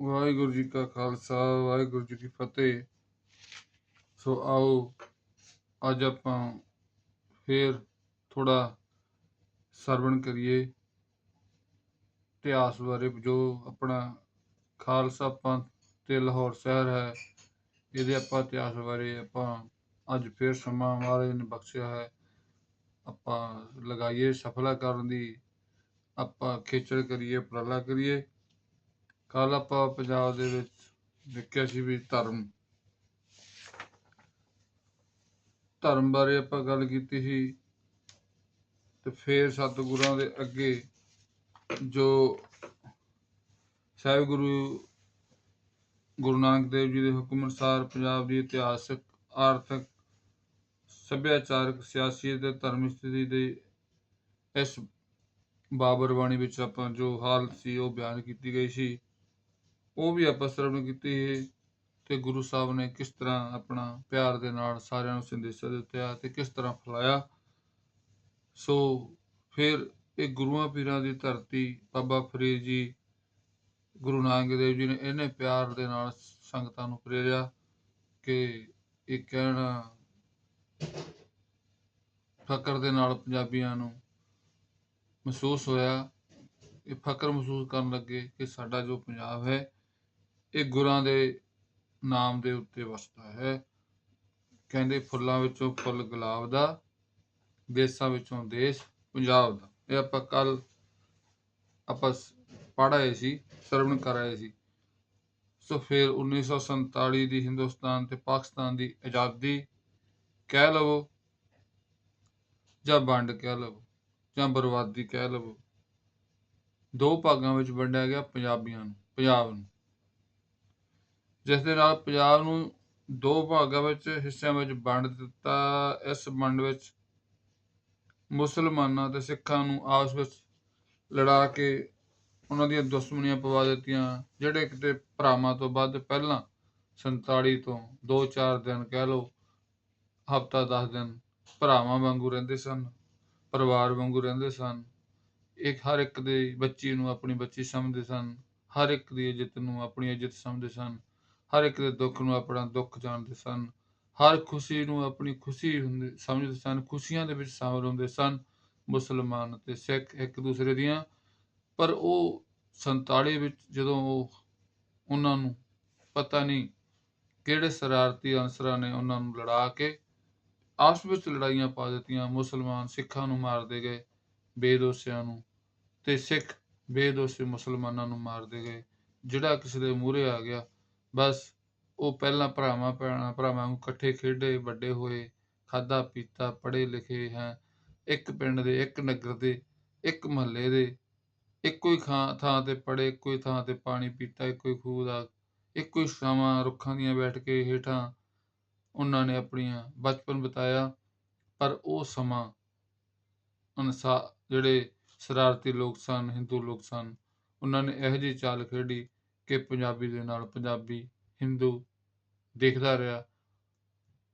ਵਾਹਿਗੁਰੂ ਜੀ ਕਾ ਖਾਲਸਾ, ਵਾਹਿਗੁਰੂ ਜੀ ਕੀ ਫਤਿਹ। ਸੋ ਆਓ, ਅੱਜ ਆਪਾਂ ਫੇਰ ਥੋੜਾ ਸਰਵਣ ਕਰੀਏ। ਇਤਿਹਾਸ ਬਾਰੇ ਜੋ ਆਪਣਾ ਖਾਲਸਾ ਪੰਥ ਤੇ ਲਾਹੌਰ ਸ਼ਹਿਰ ਹੈ, ਇਹਦੇ ਆਪਾਂ ਇਤਿਹਾਸ ਬਾਰੇ ਆਪਾਂ ਅੱਜ ਫੇਰ ਸਮਾਂ ਮਾਰੇ ਨੇ ਬਖਸ਼ਿਆ ਹੈ। ਆਪਾਂ ਲਗਾਈਏ, ਸਫਲਾ ਕਰਨ ਦੀ ਆਪਾਂ ਖੇਚਲ ਕਰੀਏ, ਉਪਰਾਲਾ ਕਰੀਏ। ਕੱਲ ਆਪਾਂ ਪੰਜਾਬ ਦੇ ਵਿੱਚ ਦੇਖਿਆ ਸੀ ਵੀ ਧਰਮ। ਧਰਮ ਬਾਰੇ ਆਪਾਂ ਗੱਲ ਕੀਤੀ ਸੀ ਤੇ ਫੇਰ ਸਤਿਗੁਰਾਂ ਦੇ ਅੱਗੇ ਜੋ ਸਾਹਿਬ ਗੁਰੂ ਗੁਰੂ ਨਾਨਕ ਦੇਵ ਜੀ ਦੇ ਹੁਕਮ ਅਨੁਸਾਰ ਪੰਜਾਬ ਦੀ ਇਤਿਹਾਸਕ, ਆਰਥਿਕ, ਸੱਭਿਆਚਾਰਕ, ਸਿਆਸੀ ਅਤੇ ਧਰਮੀ ਸਥਿਤੀ ਦੇ ਇਸ ਬਾਬਰ ਬਾਣੀ ਵਿੱਚ ਆਪਾਂ ਜੋ ਹਾਲਤ ਸੀ ਉਹ ਬਿਆਨ ਕੀਤੀ ਗਈ ਸੀ। ਉਹ ਵੀ ਆਪਾਂ ਸਰਵਣ ਕੀਤੀ ਹੈ ਤੇ ਗੁਰੂ ਸਾਹਿਬ ਨੇ ਕਿਸ ਤਰ੍ਹਾਂ ਆਪਣਾ ਪਿਆਰ ਦੇ ਨਾਲ ਸਾਰਿਆਂ ਨੂੰ ਸੰਦੇਸ਼ਾ ਦਿੱਤਾ ਤੇ ਕਿਸ ਤਰ੍ਹਾਂ ਫੈਲਾਇਆ। ਸੋ ਫਿਰ ਇਹ ਗੁਰੂਆਂ ਪੀਰਾਂ ਦੀ ਧਰਤੀ ਬਾਬਾ ਫਰੀਦ ਜੀ, ਗੁਰੂ ਨਾਨਕ ਦੇਵ ਜੀ ਨੇ ਇਹਨੇ ਪਿਆਰ ਦੇ ਨਾਲ ਸੰਗਤਾਂ ਨੂੰ ਪ੍ਰੇਰਿਆ ਕਿ ਇਹ ਕਹਿਣਾ ਫਕਰ ਦੇ ਨਾਲ ਪੰਜਾਬੀਆਂ ਨੂੰ ਮਹਿਸੂਸ ਹੋਇਆ। ਇਹ ਫਕਰ ਮਹਿਸੂਸ ਕਰਨ ਲੱਗੇ ਕਿ ਸਾਡਾ ਜੋ ਪੰਜਾਬ ਹੈ ਇਹ ਗੁਰਾਂ ਦੇ ਨਾਮ ਦੇ ਉੱਤੇ ਵਸਦਾ ਹੈ। ਕਹਿੰਦੇ ਫੁੱਲਾਂ ਵਿੱਚੋਂ ਫੁੱਲ ਗੁਲਾਬ ਦਾ, ਦੇਸਾਂ ਵਿੱਚੋਂ ਦੇਸ਼ ਪੰਜਾਬ ਦਾ। ਇਹ ਆਪਾਂ ਕੱਲ ਆਪਾਂ ਪੜ੍ਹ ਆਏ ਸੀ, ਸਰਵਣ ਕਰਾਏ ਸੀ। ਸੋ ਫਿਰ 1947 ਦੀ ਹਿੰਦੁਸਤਾਨ ਤੇ ਪਾਕਿਸਤਾਨ ਦੀ ਆਜ਼ਾਦੀ ਕਹਿ ਲਵੋ ਜਾਂ ਵੰਡ ਕਹਿ ਲਵੋ ਜਾਂ ਬਰਬਾਦੀ ਕਹਿ ਲਵੋ, ਦੋ ਭਾਗਾਂ ਵਿੱਚ ਵੰਡਿਆ ਗਿਆ ਪੰਜਾਬੀਆਂ ਨੂੰ, ਪੰਜਾਬ ਨੂੰ। ਜਿਸ ਦੇ ਨਾਲ ਪੰਜਾਬ ਨੂੰ ਦੋ ਭਾਗਾਂ ਵਿੱਚ ਹਿੱਸਿਆਂ ਵਿੱਚ ਵੰਡ ਦਿੱਤਾ, ਇਸ ਵੰਡ ਵਿੱਚ ਮੁਸਲਮਾਨਾਂ ਤੇ ਸਿੱਖਾਂ ਨੂੰ ਆਪਸ ਵਿੱਚ ਲੜਾ ਕੇ ਉਹਨਾਂ ਦੀਆਂ ਦੁਸ਼ਮਣੀਆਂ ਪਵਾ ਦਿੱਤੀਆਂ, ਜਿਹੜੇ ਕਿਤੇ ਭਰਾਵਾਂ ਤੋਂ ਵੱਧ ਪਹਿਲਾਂ 47 ਤੋਂ 2-4 ਦਿਨ ਕਹਿ ਲਓ, ਹਫਤਾ 10 ਦਿਨ ਭਰਾਵਾਂ ਵਾਂਗੂ ਰਹਿੰਦੇ ਸਨ, ਪਰਿਵਾਰ ਵਾਂਗੂ ਰਹਿੰਦੇ ਸਨ। ਇੱਕ ਹਰ ਇੱਕ ਦੇ ਬੱਚੀ ਨੂੰ ਆਪਣੀ ਬੱਚੀ ਸਮਝਦੇ ਸਨ, ਹਰ ਇੱਕ ਦੀ ਇੱਜ਼ਤ ਨੂੰ ਆਪਣੀ ਇੱਜ਼ਤ ਸਮਝਦੇ ਸਨ। ਹਰ ਇੱਕ ਦੇ ਦੁੱਖ ਨੂੰ ਆਪਣਾ ਦੁੱਖ ਜਾਣਦੇ ਸਨ। ਹਰ ਖੁਸ਼ੀ ਨੂੰ ਆਪਣੀ ਖੁਸ਼ੀ ਹੁੰਦੀ ਸਮਝਦੇ ਸਨ। ਖੁਸ਼ੀਆਂ ਦੇ ਵਿੱਚ ਸ਼ਾਮਲ ਹੁੰਦੇ ਸਨ ਮੁਸਲਮਾਨ ਤੇ ਸਿੱਖ ਇੱਕ ਦੂਸਰੇ ਦੀਆਂ। ਪਰ ਉਹ 47 ਵਿੱਚ ਜਦੋਂ ਉਹ ਉਹਨਾਂ ਨੂੰ ਪਤਾ ਨਹੀਂ ਕਿਹੜੇ ਸ਼ਰਾਰਤੀ ਅਨਸਰਾਂ ਨੇ ਉਹਨਾਂ ਨੂੰ ਲੜਾ ਕੇ ਆਪਸ ਵਿੱਚ ਲੜਾਈਆਂ ਪਾ ਦਿੱਤੀਆਂ, ਮੁਸਲਮਾਨ ਸਿੱਖਾਂ ਨੂੰ ਮਾਰਦੇ ਗਏ, ਬੇਦੋਸ਼ਿਆਂ ਨੂੰ ਤੇ ਸਿੱਖ ਬੇਦੋਸ਼ੀ ਮੁਸਲਮਾਨਾਂ ਨੂੰ ਮਾਰਦੇ ਗਏ, ਜਿਹੜਾ ਕਿਸੇ ਦੇ ਮੂਹਰੇ ਆ ਗਿਆ। ਬਸ ਉਹ ਪਹਿਲਾਂ ਭਰਾਵਾਂ, ਭੈਣਾਂ, ਭਰਾਵਾਂ ਨੂੰ ਇਕੱਠੇ ਖੇਡੇ, ਵੱਡੇ ਹੋਏ ਖਾਦਾ ਪੀਤਾ, ਪੜ੍ਹੇ, ਲਿਖੇ ਹੈ। ਇੱਕ ਪਿੰਡ ਦੇ, ਇੱਕ ਨਗਰ ਦੇ, ਇੱਕ ਮਹੱਲੇ ਦੇ। ਇੱਕੋ ਹੀ ਥਾਂ ਥਾਂ ਤੇ ਪੜ੍ਹੇ, ਇੱਕੋ ਹੀ ਥਾਂ ਤੇ ਪਾਣੀ ਪੀਤਾ, ਇੱਕੋ ਹੀ ਖੂਹ ਦਾ, ਇੱਕੋ ਹੀ ਛਾਵਾਂ, ਰੁੱਖਾਂ ਦੀਆਂ ਬੈਠ ਕੇ ਹੇਠਾਂ ਉਹਨਾਂ ਨੇ ਆਪਣੀਆਂ ਬਚਪਨ ਬਿਤਾਇਆ। ਪਰ ਉਹ ਸਮਾਂ ਅਨਸਾ, ਜਿਹੜੇ ਸ਼ਰਾਰਤੀ ਲੋਕ ਸਨ, ਹਿੰਦੂ ਲੋਕ ਸਨ, ਉਹਨਾਂ ਨੇ ਇਹੋ ਜਿਹੀ ਚਾਲ ਖੇਡੀ ਕਿ ਪੰਜਾਬੀ ਦੇ ਨਾਲ ਪੰਜਾਬੀ ਹਿੰਦੂ ਦੇਖਦਾ ਰਿਹਾ।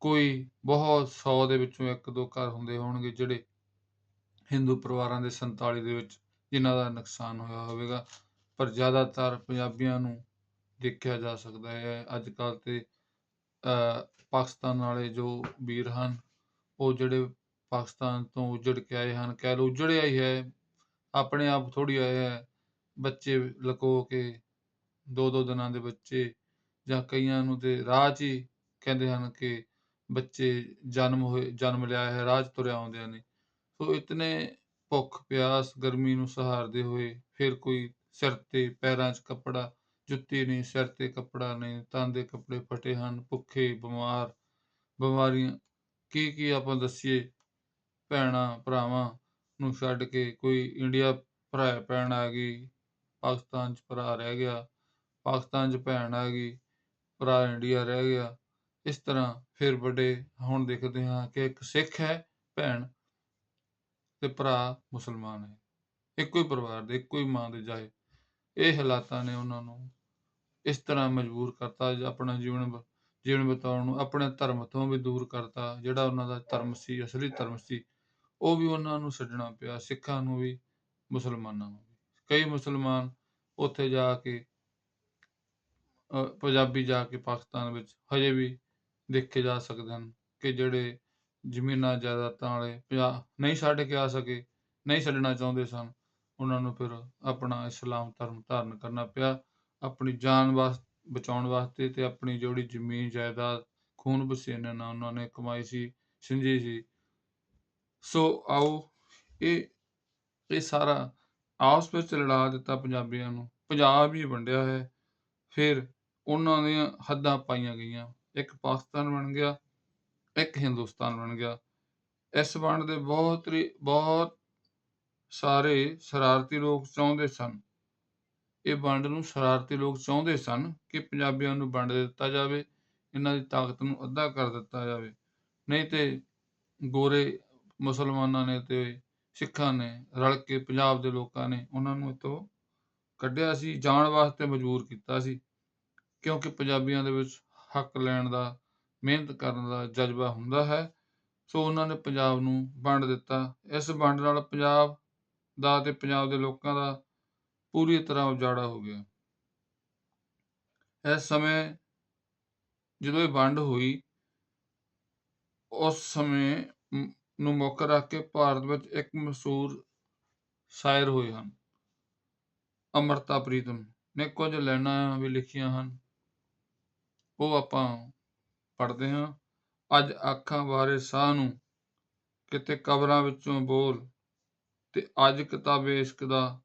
ਕੋਈ ਬਹੁਤ 100 ਦੇ ਵਿੱਚੋਂ ਇੱਕ ਦੋ ਘਰ ਹੁੰਦੇ ਹੋਣਗੇ ਜਿਹੜੇ ਹਿੰਦੂ ਪਰਿਵਾਰਾਂ ਦੇ 47 ਦੇ ਵਿੱਚ ਜਿਨ੍ਹਾਂ ਦਾ ਨੁਕਸਾਨ ਹੋਇਆ ਹੋਵੇਗਾ। ਪਰ ਜ਼ਿਆਦਾਤਰ ਪੰਜਾਬੀਆਂ ਨੂੰ ਦੇਖਿਆ ਜਾ ਸਕਦਾ ਹੈ। ਅੱਜ ਕੱਲ੍ਹ ਤੇ ਅ, ਪਾਕਿਸਤਾਨ ਵਾਲੇ ਜੋ ਵੀਰ ਹਨ ਉਹ ਜਿਹੜੇ ਪਾਕਿਸਤਾਨ ਤੋਂ ਉਜੜ ਕੇ ਆਏ ਹਨ ਕਹਿ ਲਓ ਉਜੜਿਆ ਹੀ ਹੈ। ਆਪਣੇ ਆਪ ਥੋੜੀ ਆਇਆ ਹੈ। ਬੱਚੇ ਲਕੋ ਕੇ ਦੋ ਦੋ ਦਿਨਾਂ ਦੇ ਬੱਚੇ ਜਾਂ ਕਈਆਂ ਨੂੰ ਤੇ ਰਾਹ 'ਚ ਹੀ ਕਹਿੰਦੇ ਹਨ ਕਿ ਬੱਚੇ ਜਨਮ ਹੋਏ, ਜਨਮ ਲਿਆ ਹੈ, ਰਾਹ 'ਚ ਤੁਰਿਆ ਆਉਂਦੇ ਨੇ। ਸੋ ਇਤਨੇ ਭੁੱਖ, ਪਿਆਸ, ਗਰਮੀ ਨੂੰ ਸਹਾਰਦੇ ਹੋਏ ਫਿਰ ਕੋਈ ਸਿਰ ਤੇ ਪੈਰਾਂ 'ਚ ਕੱਪੜਾ, ਜੁੱਤੀ ਨਹੀਂ, ਸਿਰ ਤੇ ਕੱਪੜਾ ਨਹੀਂ, ਤਨ ਦੇ ਕੱਪੜੇ ਫਟੇ ਹਨ, ਭੁੱਖੇ, ਬਿਮਾਰ, ਬਿਮਾਰੀਆਂ। ਕੀ ਕੀ ਆਪਾਂ ਦੱਸੀਏ ਭੈਣਾਂ, ਭਰਾਵਾਂ ਨੂੰ ਛੱਡ ਕੇ ਕੋਈ ਇੰਡੀਆ ਭਰਾ, ਭੈਣ ਆ ਗਈ, ਪਾਕਿਸਤਾਨ 'ਚ ਭਰਾ ਰਹਿ ਗਿਆ ਪਾਕਿਸਤਾਨ 'ਚ ਭੈਣ ਆ ਗਈ, ਭਰਾ ਇੰਡੀਆ ਰਹਿ ਗਿਆ। ਇਸ ਤਰ੍ਹਾਂ ਫਿਰ ਵੱਡੇ ਹੁਣ ਦੇਖਦੇ ਹਾਂ ਕਿ ਇੱਕ ਸਿੱਖ ਹੈ, ਭੈਣ ਤੇ ਭਰਾ ਮੁਸਲਮਾਨ ਹੈ। ਇੱਕੋ ਹੀ ਪਰਿਵਾਰ ਦੇ, ਇੱਕੋ ਹੀ ਮਾਂ ਦੇ ਜਾਏ। ਇਹ ਹਾਲਾਤਾਂ ਨੇ ਉਹਨਾਂ ਨੂੰ ਇਸ ਤਰ੍ਹਾਂ ਮਜਬੂਰ ਕਰਤਾ, ਆਪਣਾ ਜੀਵਨ ਜੀਵਨ ਬਿਤਾਉਣ ਨੂੰ, ਆਪਣੇ ਧਰਮ ਤੋਂ ਵੀ ਦੂਰ ਕਰਤਾ, ਜਿਹੜਾ ਉਹਨਾਂ ਦਾ ਧਰਮ ਸੀ, ਅਸਲੀ ਧਰਮ ਸੀ, ਉਹ ਵੀ ਉਹਨਾਂ ਨੂੰ ਛੱਡਣਾ ਪਿਆ, ਸਿੱਖਾਂ ਨੂੰ ਵੀ, ਮੁਸਲਮਾਨਾਂ ਨੂੰ ਵੀ। ਕਈ ਮੁਸਲਮਾਨ ਉੱਥੇ ਜਾ ਕੇ ਪੰਜਾਬੀ ਜਾ ਕੇ ਪਾਕਿਸਤਾਨ ਵਿੱਚ ਹਜੇ ਵੀ ਦੇਖੇ ਜਾ ਸਕਦੇ ਹਨ ਕਿ ਜਿਹੜੇ ਜ਼ਮੀਨਾਂ ਜਾਇਦਾਦਾਂ ਵਾਲੇ ਪੰਜਾਬ ਨਹੀਂ ਛੱਡ ਕੇ ਆ ਸਕੇ, ਨਹੀਂ ਛੱਡਣਾ ਚਾਹੁੰਦੇ ਸਨ, ਉਹਨਾਂ ਨੂੰ ਫਿਰ ਆਪਣਾ ਇਸਲਾਮ ਧਰਮ ਧਾਰਨ ਕਰਨਾ ਪਿਆ, ਆਪਣੀ ਜਾਨ ਵਾਸਤੇ ਬਚਾਉਣ ਵਾਸਤੇ ਤੇ ਆਪਣੀ ਜਿਹੜੀ ਜ਼ਮੀਨ ਜਾਇਦਾਦ, ਖੂਨ ਪਸੀਨੇ ਨਾਲ ਉਹਨਾਂ ਨੇ ਕਮਾਈ ਸੀ, ਸਿੰਜੀ ਸੀ। ਸੋ ਆਓ, ਇਹ ਇਹ ਸਾਰਾ ਆਪਸ ਵਿੱਚ ਲੜਾ ਦਿੱਤਾ ਪੰਜਾਬੀਆਂ ਨੂੰ, ਪੰਜਾਬ ਹੀ ਵੰਡਿਆ ਹੈ, ਫਿਰ ਉਹਨਾਂ ਦੀਆਂ ਹੱਦਾਂ ਪਾਈਆਂ ਗਈਆਂ। ਇੱਕ ਪਾਕਿਸਤਾਨ ਬਣ ਗਿਆ, ਇੱਕ ਹਿੰਦੁਸਤਾਨ ਬਣ ਗਿਆ। ਇਸ ਵੰਡ ਦੇ ਬਹੁਤ ਰੀ- ਬਹੁਤ ਸਾਰੇ ਸ਼ਰਾਰਤੀ ਲੋਕ ਚਾਹੁੰਦੇ ਸਨ। ਇਹ ਵੰਡ ਨੂੰ ਸ਼ਰਾਰਤੀ ਲੋਕ ਚਾਹੁੰਦੇ ਸਨ ਕਿ ਪੰਜਾਬੀਆਂ ਨੂੰ ਵੰਡ ਦਿੱਤਾ ਜਾਵੇ, ਇਹਨਾਂ ਦੀ ਤਾਕਤ ਨੂੰ ਅੱਧਾ ਕਰ ਦਿੱਤਾ ਜਾਵੇ। ਨਹੀਂ ਤੇ ਗੋਰੇ ਮੁਸਲਮਾਨਾਂ ਨੇ ਤੇ ਸਿੱਖਾਂ ਨੇ ਰਲ ਕੇ ਪੰਜਾਬ ਦੇ ਲੋਕਾਂ ਨੇ ਉਹਨਾਂ ਨੂੰ ਇੱਥੋਂ ਕੱਢਿਆ ਸੀ, ਜਾਣ ਵਾਸਤੇ ਮਜਬੂਰ ਕੀਤਾ ਸੀ। ਕਿਉਂਕਿ ਪੰਜਾਬੀਆਂ ਦੇ ਵਿੱਚ ਹੱਕ ਲੈਣ ਦਾ, ਮਿਹਨਤ ਕਰਨ ਦਾ ਜਜ਼ਬਾ ਹੁੰਦਾ ਹੈ। ਸੋ ਉਹਨਾਂ ਨੇ ਪੰਜਾਬ ਨੂੰ ਵੰਡ ਦਿੱਤਾ। ਇਸ ਵੰਡ ਨਾਲ ਪੰਜਾਬ ਦਾ ਤੇ ਪੰਜਾਬ ਦੇ ਲੋਕਾਂ ਦਾ ਪੂਰੀ ਤਰ੍ਹਾਂ ਉਜਾੜਾ ਹੋ ਗਿਆ। ਇਸ ਸਮੇਂ ਜਦੋਂ ਇਹ ਵੰਡ ਹੋਈ, ਉਸ ਸਮੇਂ ਨੂੰ ਮੁੱਖ ਰੱਖ ਕੇ ਭਾਰਤ ਵਿੱਚ ਇੱਕ ਮਸ਼ਹੂਰ ਸ਼ਾਇਰ ਹੋਏ ਹਨ। ਅਮਰਤਾ ਪ੍ਰੀਤਮ ਨੇ ਕੁਝ ਲਾਈਨਾਂ ਵੀ ਲਿਖੀਆਂ ਹਨ। ਉਹ ਆਪਾਂ ਪੜ੍ਹਦੇ ਹਾਂ। ਅੱਜ ਅੱਖਾਂ ਬਾਰੇ ਸਾਹ ਨੂੰ ਕਿਤੇ ਕਬਰਾਂ ਵਿੱਚੋਂ ਬੋਲ ਤੇ ਅੱਜ ਕਿਤਾਬੇ ਇਸ਼ਕ ਦਾ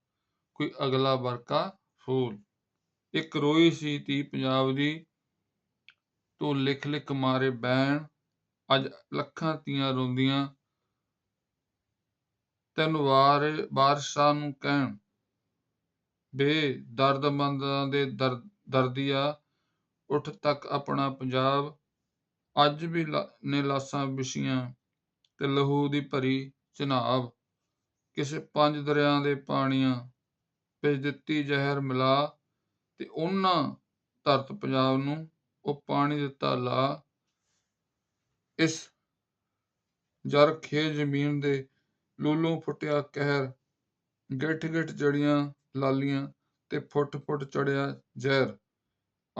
ਕੋਈ ਅਗਲਾ ਵਰਕਾ ਫੂਲ। ਇੱਕ ਰੋਈ ਸੀ ਤੀ ਪੰਜਾਬ ਦੀ, ਤੂੰ ਲਿਖ ਲਿਖ ਮਾਰੇ ਬੈਣ। ਅੱਜ ਲੱਖਾਂ ਤੀਆਂ ਰੋਂਦੀਆਂ, ਤੈਨੂੰ ਵਾਰ ਬਾਰਸ਼ਾਂ ਨੂੰ ਕਹਿਣ। ਬੇ ਦਰਦਮੰਦਾਂ ਦੇ ਦਰ ਦਰਦੀਆ ਉੱਠ ਤੱਕ ਆਪਣਾ ਪੰਜਾਬ ਅੱਜ ਵੀ ਲਾ- ਨੇ ਲਾਸਾਂ ਵਿਛੀਆਂ ਤੇ ਲਹੂ ਦੀ ਭਰੀ ਚਨਾਬ। ਕਿਸੇ ਪੰਜ ਦਰਿਆ ਦੇ ਪਾਣੀਆਂ ਭੇਜ ਦਿੱਤੀ ਜ਼ਹਿਰ ਮਿਲਾ ਤੇ ਉਹਨਾਂ ਧਰਤ ਪੰਜਾਬ ਨੂੰ ਉਹ ਪਾਣੀ ਦਿੱਤਾ ਲਾ। ਇਸ ਜਰ ਖੇ ਜ਼ਮੀਨ ਦੇ ਲੂਲੋਂ ਫੁੱਟਿਆ ਕਹਿਰ ਗਿੱਠ ਗਿੱਠ ਜੜੀਆਂ ਲਾਲੀਆਂ ਤੇ ਫੁੱਟ ਫੁੱਟ ਚੜਿਆ ਜ਼ਹਿਰ।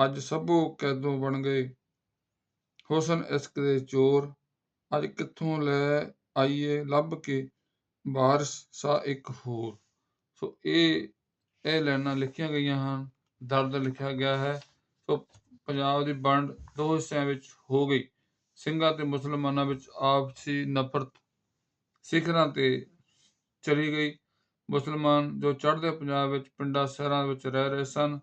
ਅੱਜ ਸਭੋ ਕੈਦੋਂ ਬਣ ਗਏ? ਹੁਸਨ ਇਸ਼ਕ ਦੇ ਚੋਰ, ਅੱਜ ਕਿੱਥੋਂ ਲੈ ਆਈਏ ਲੱਭ ਕੇ? ਬਾਰਸ਼ ਸਾ ਇੱਕ ਹੋਰ। ਸੋ ਇਹ ਇਹ ਲਾਈਨਾਂ ਲਿਖੀਆਂ ਗਈਆਂ ਹਨ, ਦਰਦ ਲਿਖਿਆ ਗਿਆ ਹੈ। ਸੋ ਪੰਜਾਬ ਦੀ ਵੰਡ ਦੋ ਹਿੱਸਿਆਂ ਵਿੱਚ ਹੋ ਗਈ। ਸਿੰਘਾਂ ਤੇ ਮੁਸਲਮਾਨਾਂ ਵਿੱਚ ਆਪਸੀ ਨਫ਼ਰਤ ਸਿਖਰਾਂ ਤੇ ਚਲੀ ਗਈ। ਮੁਸਲਮਾਨ ਜੋ ਚੜ੍ਹਦੇ ਪੰਜਾਬ ਵਿੱਚ ਪਿੰਡਾਂ, ਸ਼ਹਿਰਾਂ ਵਿੱਚ ਰਹਿ ਰਹੇ ਸਨ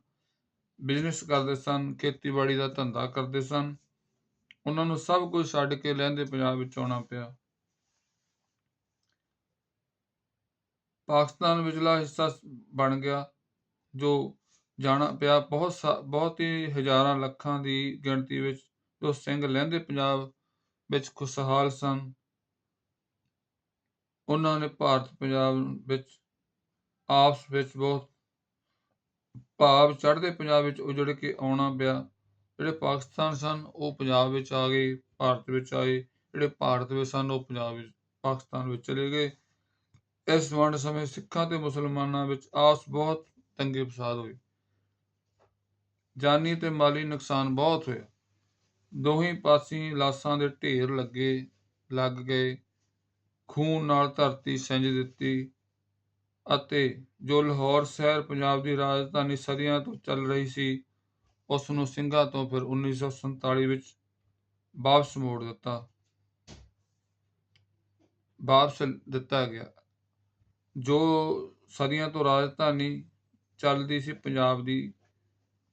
ਬਿਜ਼ਨਸ ਕਰਦੇ ਸਨ, ਖੇਤੀਬਾੜੀ ਦਾ ਧੰਦਾ ਕਰਦੇ ਸਨ। ਉਹਨਾਂ ਨੂੰ ਸਭ ਕੁਝ ਛੱਡ ਕੇ ਲਹਿੰਦੇ ਪੰਜਾਬ ਵਿੱਚ ਆਉਣਾ ਪਿਆ। ਪਾਕਿਸਤਾਨ ਵਿਚਲਾ ਹਿੱਸਾ ਬਣ ਗਿਆ, ਜੋ ਜਾਣਾ ਪਿਆ ਬਹੁਤ ਸਾ- ਬਹੁਤ ਹੀ ਹਜ਼ਾਰਾਂ ਲੱਖਾਂ ਦੀ ਗਿਣਤੀ ਵਿੱਚ, ਜੋ ਸਿੰਘ ਲਹਿੰਦੇ ਪੰਜਾਬ ਵਿੱਚ ਖੁਸ਼ਹਾਲ ਸਨ। ਉਹਨਾਂ ਨੇ ਭਾਰਤ ਪੰਜਾਬ ਵਿੱਚ, ਆਪਸ ਵਿੱਚ ਬਹੁਤ ਭਾਵ ਚੜ੍ਹਦੇ ਪੰਜਾਬ ਵਿੱਚ ਉਜੜ ਕੇ ਆਉਣਾ ਪਿਆ, ਜਿਹੜੇ ਪਾਕਿਸਤਾਨ ਸਨ, ਉਹ ਪੰਜਾਬ ਵਿੱਚ ਆ ਗਏ, ਭਾਰਤ ਵਿੱਚ ਆਏ, ਜਿਹੜੇ ਭਾਰਤ ਵਿੱਚ ਸਨ, ਉਹ ਪੰਜਾਬ ਵਿੱਚ, ਪਾਕਿਸਤਾਨ ਵਿੱਚ ਚਲੇ ਗਏ। ਇਸ ਵੰਡ ਸਮੇਂ ਸਿੱਖਾਂ ਤੇ ਮੁਸਲਮਾਨਾਂ ਵਿੱਚ ਆਸ ਬਹੁਤ ਤੰਗੇ ਫਸਾਦ ਹੋਏ ਜਾਨੀ ਤੇ ਮਾਲੀ ਨੁਕਸਾਨ ਬਹੁਤ ਹੋਇਆ। ਦੋਹੀਂ ਪਾਸੀਂ ਲਾਸ਼ਾਂ ਦੇ ਢੇਰ ਲੱਗੇ, ਲੱਗ ਗਏ। ਖੂਨ ਨਾਲ ਧਰਤੀ ਸਿੰਜ ਦਿੱਤੀ। ਅਤੇ ਜੋ ਲਾਹੌਰ ਸ਼ਹਿਰ ਪੰਜਾਬ ਦੀ ਰਾਜਧਾਨੀ ਸਦੀਆਂ ਤੋਂ ਚੱਲ ਰਹੀ ਸੀ ਉਸ ਨੂੰ ਸਿੰਘਾਂ ਤੋਂ ਫਿਰ 1947 ਵਿੱਚ ਵਾਪਸ ਮੋੜ ਦਿੱਤਾ। ਵਾਪਸ ਦਿੱਤਾ ਗਿਆ। ਜੋ ਸਦੀਆਂ ਤੋਂ ਰਾਜਧਾਨੀ ਚੱਲਦੀ ਸੀ ਪੰਜਾਬ ਦੀ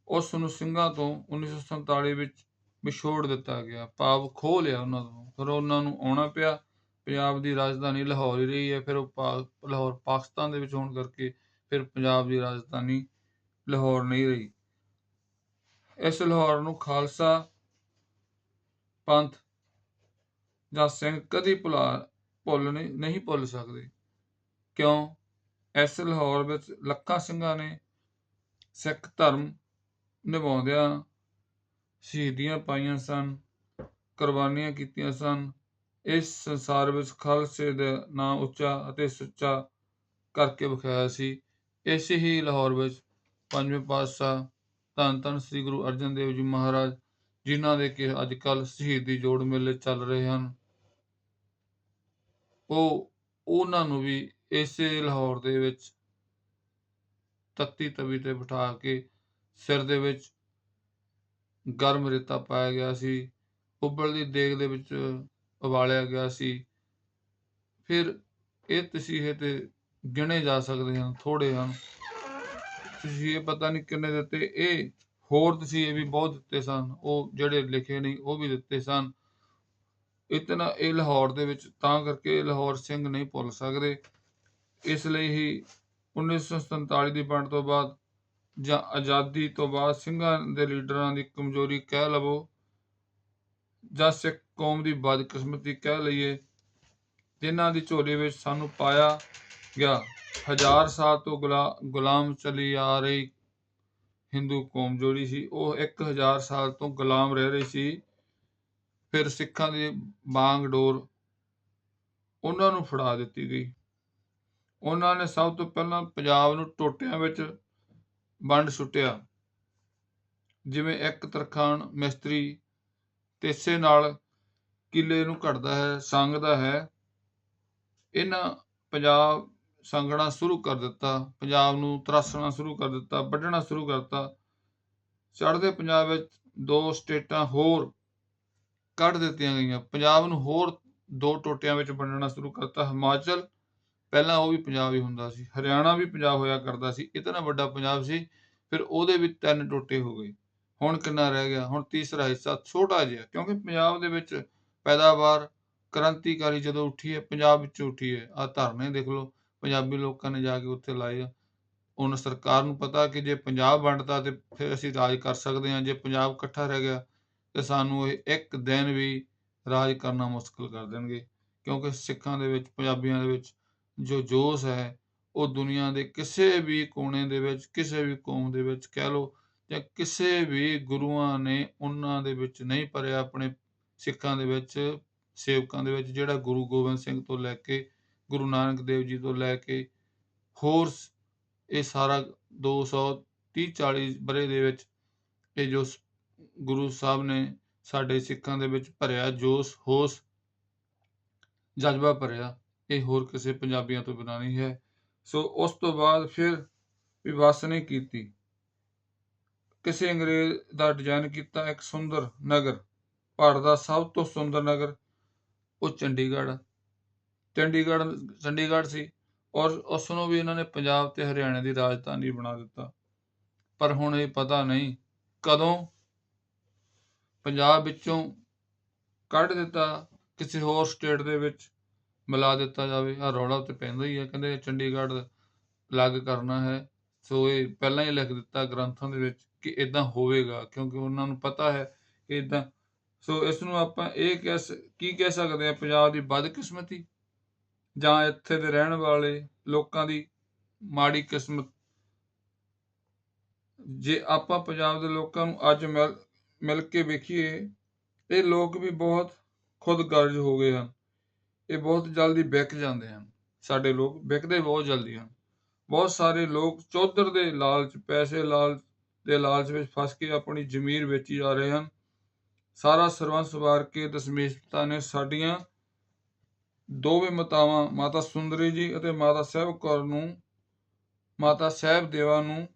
ਉਸ ਨੂੰ ਸਿੰਘਾਂ ਤੋਂ 1947 ਵਿੱਚ ਵਿਛੋੜ ਦਿੱਤਾ ਗਿਆ। ਭਾਵ ਖੋਹ ਲਿਆ ਉਹਨਾਂ ਤੋਂ। ਫਿਰ ਉਹਨਾਂ ਨੂੰ ਆਉਣਾ ਪਿਆ। ਪੰਜਾਬ ਦੀ ਰਾਜਧਾਨੀ ਲਾਹੌਰ ਹੀ ਰਹੀ ਹੈ, ਫਿਰ ਉਹ ਪਾ- ਲਾਹੌਰ ਪਾਕਿਸਤਾਨ ਦੇ ਵਿੱਚ ਹੋਣ ਕਰਕੇ ਫਿਰ ਪੰਜਾਬ ਦੀ ਰਾਜਧਾਨੀ ਲਾਹੌਰ ਨਹੀਂ ਰਹੀ। ਇਸ ਲਾਹੌਰ ਨੂੰ ਖਾਲਸਾ ਪੰਥ ਜਾਂ ਸਿੰਘ ਕਦੀ ਭੁਲਾ, ਭੁੱਲ ਨਹੀਂ ਨਹੀਂ ਭੁੱਲ ਸਕਦੇ। ਕਿਉਂ? ਇਸ ਲਾਹੌਰ ਵਿੱਚ ਲੱਖਾਂ ਸਿੰਘਾਂ ਨੇ ਸਿੱਖ ਧਰਮ ਨਿਭਾਉਂਦਿਆਂ ਸ਼ਹੀਦੀਆਂ ਪਾਈਆਂ ਸਨ, ਕੁਰਬਾਨੀਆਂ ਕੀਤੀਆਂ ਸਨ ਇਸ ਸੰਸਾਰ ਵਿੱਚ ਖਾਲਸੇ ਦਾ ਨਾਂ ਉੱਚਾ ਅਤੇ ਸੁੱਚਾ ਕਰਕੇ ਵਿਖਾਇਆ ਸੀ। ਇਸੇ ਹੀ ਲਾਹੌਰ ਵਿੱਚ ਪੰਜਵੇਂ ਪਾਤਸ਼ਾਹ ਧੰਨ ਧੰਨ ਸ੍ਰੀ ਗੁਰੂ ਅਰਜਨ ਦੇਵ ਜੀ ਮਹਾਰਾਜ, ਜਿਨ੍ਹਾਂ ਦੇ ਕਿ ਅੱਜ ਕੱਲ ਸ਼ਹੀਦੀ ਜੋੜ ਮੇਲੇ ਚੱਲ ਰਹੇ ਹਨ। ਉਹ, ਉਹਨਾਂ ਨੂੰ ਵੀ ਇਸੇ ਲਾਹੌਰ ਦੇ ਵਿੱਚ ਤੱਤੀ ਤਵੀ ਤੇ ਬਿਠਾ ਕੇ ਸਿਰ ਦੇ ਵਿੱਚ ਗਰਮ ਰੇਤਾ ਪਾਇਆ ਗਿਆ ਸੀ। ਉਬਲਦੀ ਦੇਗ ਦੇ ਵਿੱਚ ਉਬਾਲਿਆ ਗਿਆ ਸੀ। ਫਿਰ ਇਹ ਤਸੀਹੇ ਤੇ ਗਿਣੇ ਜਾ ਸਕਦੇ ਹਨ ਥੋੜੇ ਹਨ। ਤਸੀਹੇ ਪਤਾ ਨਹੀਂ ਕਿੰਨੇ ਦਿੱਤੇ। ਇਹ ਹੋਰ ਤਸੀਹੇ ਵੀ ਬਹੁਤ ਦਿੱਤੇ ਸਨ। ਉਹ ਜਿਹੜੇ ਲਿਖੇ ਨਹੀਂ, ਉਹ ਵੀ ਦਿੱਤੇ ਸਨ। ਇਤਨਾ ਇਹ ਲਾਹੌਰ ਦੇ ਵਿੱਚ, ਤਾਂ ਕਰਕੇ ਲਾਹੌਰ ਸਿੰਘ ਨਹੀਂ ਭੁੱਲ ਸਕਦੇ। ਇਸ ਲਈ ਹੀ 1947 ਦੀ ਵੰਡ ਤੋਂ ਬਾਅਦ ਜਾਂ ਆਜ਼ਾਦੀ ਤੋਂ ਬਾਅਦ ਸਿੰਘਾਂ ਦੇ ਲੀਡਰਾਂ ਦੀ ਕਮਜ਼ੋਰੀ ਕਹਿ ਲਵੋ ਜਾਂ ਸਿੱਖ ਕੌਮ ਦੀ ਬਦਕਿਸਮਤੀ ਕਹਿ ਲਈਏ, ਜਿਨ੍ਹਾਂ ਦੀ ਝੋਲੀ ਵਿੱਚ ਸਾਨੂੰ ਪਾਇਆ ਗਿਆ ਹਜ਼ਾਰ ਸਾਲ ਤੋਂ ਗੁਲਾ- ਗੁਲਾਮ ਚਲੀ ਆ ਰਹੀ ਹਿੰਦੂ ਕੌਮ ਜੋੜੀ ਸੀ, ਉਹ 1000 ਸਾਲ ਤੋਂ ਗੁਲਾਮ ਰਹਿ ਰਹੀ ਸੀ। ਫਿਰ ਸਿੱਖਾਂ ਦੀ ਬਾਂਗ ਡੋਰ ਉਹਨਾਂ ਨੂੰ ਫੜਾ ਦਿੱਤੀ ਗਈ। ਉਹਨਾਂ ਨੇ ਸਭ ਤੋਂ ਪਹਿਲਾਂ ਪੰਜਾਬ ਨੂੰ ਟੋਟਿਆਂ ਵਿੱਚ ਵੰਡ ਸੁੱਟਿਆ। ਜਿਵੇਂ ਇੱਕ ਤਰਖਾਣ ਮਿਸਤਰੀ, ਤੇਸੇ ਨਾਲ ਕਿਲੇ ਨੂੰ ਘੜਦਾ ਹੈ ਸੰਗਦਾ ਹੈ। ਇਹਨਾਂ ਪੰਜਾਬ ਸੰਗਣਾ ਸ਼ੁਰੂ ਕਰ ਦਿੱਤਾ, ਪੰਜਾਬ ਨੂੰ ਤਰਾਸਣਾ ਸ਼ੁਰੂ ਕਰ ਦਿੱਤਾ, ਵੱਢਣਾ ਸ਼ੁਰੂ ਕਰਤਾ ਚੜ੍ਹਦੇ ਪੰਜਾਬ ਵਿੱਚ ਦੋ ਸਟੇਟਾਂ ਹੋਰ ਕੱਢ ਦਿੱਤੀਆਂ ਗਈਆਂ। ਪੰਜਾਬ ਨੂੰ ਹੋਰ ਦੋ ਟੋਟਿਆਂ ਵਿੱਚ ਵੰਡਣਾ ਸ਼ੁਰੂ ਕਰਤਾ ਹਿਮਾਚਲ, ਪਹਿਲਾਂ ਉਹ ਵੀ ਪੰਜਾਬ ਹੀ ਹੁੰਦਾ ਸੀ। ਹਰਿਆਣਾ ਵੀ ਪੰਜਾਬ ਹੋਇਆ ਕਰਦਾ ਸੀ। ਇਤਨਾ ਵੱਡਾ ਪੰਜਾਬ ਸੀ, ਫਿਰ ਉਹਦੇ ਵੀ ਤਿੰਨ ਟੋਟੇ ਹੋ ਗਏ। ਹੁਣ ਕਿੰਨਾ ਰਹਿ ਗਿਆ? ਹੁਣ ਤੀਸਰਾ ਹਿੱਸਾ ਛੋਟਾ ਜਿਹਾ, ਕਿਉਂਕਿ ਪੰਜਾਬ ਦੇ ਵਿੱਚ ਪੈਦਾਵਾਰ ਕ੍ਰਾਂਤੀਕਾਰੀ ਜਦੋਂ ਉੱਠੀ ਹੈ, ਪੰਜਾਬ ਵਿੱਚ ਉੱਠੀ ਹੈ। ਆ ਧਰਨੇ ਦੇਖ ਲਓ, ਪੰਜਾਬੀ ਲੋਕਾਂ ਨੇ ਜਾ ਕੇ ਉੱਥੇ ਲਾਏ ਆ। ਹੁਣ ਸਰਕਾਰ ਨੂੰ ਪਤਾ ਕਿ ਜੇ ਪੰਜਾਬ ਵੰਡਤਾ ਤੇ ਫਿਰ ਅਸੀਂ ਰਾਜ ਕਰ ਸਕਦੇ ਹਾਂ। ਜੇ ਪੰਜਾਬ ਇਕੱਠਾ ਰਹਿ ਗਿਆ, ਤੇ ਸਾਨੂੰ ਇਹ ਇੱਕ ਦਿਨ ਵੀ ਰਾਜ ਕਰਨਾ ਮੁਸ਼ਕਲ ਕਰ ਦੇਣਗੇ। ਕਿਉਂਕਿ ਸਿੱਖਾਂ ਦੇ ਵਿੱਚ, ਪੰਜਾਬੀਆਂ ਦੇ ਵਿੱਚ ਜੋ ਜੋਸ਼ ਹੈ, ਉਹ ਦੁਨੀਆ ਦੇ ਕਿਸੇ ਵੀ ਕੋਨੇ ਦੇ ਵਿੱਚ, ਕਿਸੇ ਵੀ ਕੌਮ ਦੇ ਵਿੱਚ, ਕਹਿ ਲਓ ਜਾਂ ਕਿਸੇ ਵੀ ਗੁਰੂਆਂ ਨੇ ਉਹਨਾਂ ਦੇ ਵਿੱਚ ਨਹੀਂ ਭਰਿਆ, ਆਪਣੇ ਸਿੱਖਾਂ ਦੇ ਵਿੱਚ, ਸੇਵਕਾਂ ਦੇ ਵਿੱਚ ਜਿਹੜਾ ਗੁਰੂ ਗੋਬਿੰਦ ਸਿੰਘ ਤੋਂ ਲੈ ਕੇ, ਗੁਰੂ ਨਾਨਕ ਦੇਵ ਜੀ ਤੋਂ ਲੈ ਕੇ, ਹੋਰ ਇਹ ਸਾਰਾ 230 40 ਬਰੇ ਦੇ ਵਿੱਚ ਇਹ ਜੋ ਗੁਰੂ ਸਾਹਿਬ ਨੇ ਸਾਡੇ ਸਿੱਖਾਂ ਦੇ ਵਿੱਚ ਭਰਿਆ, ਜੋਸ਼, ਹੋਸ਼, ਜਜ਼ਬਾ ਭਰਿਆ, ਇਹ ਹੋਰ ਕਿਸੇ ਪੰਜਾਬੀਆਂ ਤੋਂ ਬਿਨਾਂ ਨਹੀਂ ਹੈ। ਸੋ ਉਸ ਤੋਂ ਬਾਅਦ ਫਿਰ ਵੀ ਵਸ ਕੀਤੀ। ਕਿਸੇ ਅੰਗਰੇਜ਼ ਦਾ ਡਿਜ਼ਾਈਨ ਕੀਤਾ, ਇੱਕ ਸੁੰਦਰ ਨਗਰ। ਭਾਰਤ ਦਾ ਸਭ ਤੋਂ ਸੁੰਦਰ ਨਗਰ ਉਹ ਚੰਡੀਗੜ੍ਹ ਚੰਡੀਗੜ੍ਹ ਚੰਡੀਗੜ੍ਹ ਸੀ ਔਰ ਉਸ ਨੂੰ ਵੀ ਇਹਨਾਂ ਨੇ ਪੰਜਾਬ ਤੇ ਹਰਿਆਣਾ ਦੀ ਰਾਜਧਾਨੀ ਬਣਾ ਦਿੱਤਾ। ਪਰ ਹੁਣ ਇਹ ਪਤਾ ਨਹੀਂ ਕਦੋਂ ਪੰਜਾਬ ਵਿੱਚੋਂ ਕੱਢ ਦਿੱਤਾ, ਕਿਸੇ ਹੋਰ ਸਟੇਟ ਦੇ ਵਿੱਚ ਮਿਲਾ ਦਿੱਤਾ ਜਾਵੇ। ਆ ਰੌਲਾ ਤੇ ਪੈਂਦਾ ਹੀ ਹੈ ਕਹਿੰਦੇ ਚੰਡੀਗੜ੍ਹ ਅਲੱਗ ਕਰਨਾ ਹੈ। ਸੋ ਇਹ ਪਹਿਲਾਂ ਹੀ ਲਿਖ ਦਿੱਤਾ ਗ੍ਰੰਥਾਂ ਦੇ ਵਿੱਚ ਕਿ ਇਦਾਂ ਹੋਵੇਗਾ, ਕਿਉਂਕਿ ਉਹਨਾਂ ਨੂੰ ਪਤਾ ਹੈ ਕਿ ਇਦਾਂ ਸੋ ਇਸ ਨੂੰ ਆਪਾਂ ਇਹ ਕਹਿ ਸ- ਕੀ ਕਹਿ ਸਕਦੇ ਆ ਪੰਜਾਬ ਦੀ ਬਦਕਿਸਮਤੀ ਜਾਂ ਇੱਥੇ ਦੇ ਰਹਿਣ ਵਾਲੇ ਲੋਕਾਂ ਦੀ ਮਾੜੀ ਕਿਸਮਤ? ਜੇ ਆਪਾਂ ਪੰਜਾਬ ਦੇ ਲੋਕਾਂ ਨੂੰ ਅੱਜ ਮਿਲ ਮਿਲ ਕੇ ਵੇਖੀਏ, ਇਹ ਲੋਕ ਵੀ ਬਹੁਤ ਖੁਦਗਰਜ਼ ਹੋ ਗਏ ਹਨ। ਇਹ ਬਹੁਤ ਜਲਦੀ ਵਿਕ ਜਾਂਦੇ ਹਨ। ਸਾਡੇ ਲੋਕ ਵਿਕਦੇ ਬਹੁਤ ਜਲਦੀ ਹਨ। ਬਹੁਤ ਸਾਰੇ ਲੋਕ ਚੌਧਰ ਦੇ ਲਾਲਚ, ਪੈਸੇ ਲਾਲਚ, ਦੇ ਲਾਲਚ ਵਿੱਚ ਫਸ ਕੇ ਆਪਣੀ ਜ਼ਮੀਰ ਵੇਚੀ ਜਾ ਰਹੇ ਹਨ। ਸਾਰਾ ਸਰਵੰਸ ਸਵਾਰ ਕੇ ਦਸਮੇਸ਼ਤਾ ਨੇ ਸਾਡੀਆਂ ਦੋਵੇਂ ਮਾਤਾਵਾਂ, ਮਾਤਾ ਸੁੰਦਰੀ ਜੀ ਅਤੇ ਮਾਤਾ ਸਾਹਿਬ ਕੌਰ ਨੂੰ, ਮਾਤਾ ਸਾਹਿਬ ਦੇਵਾ ਨੂੰ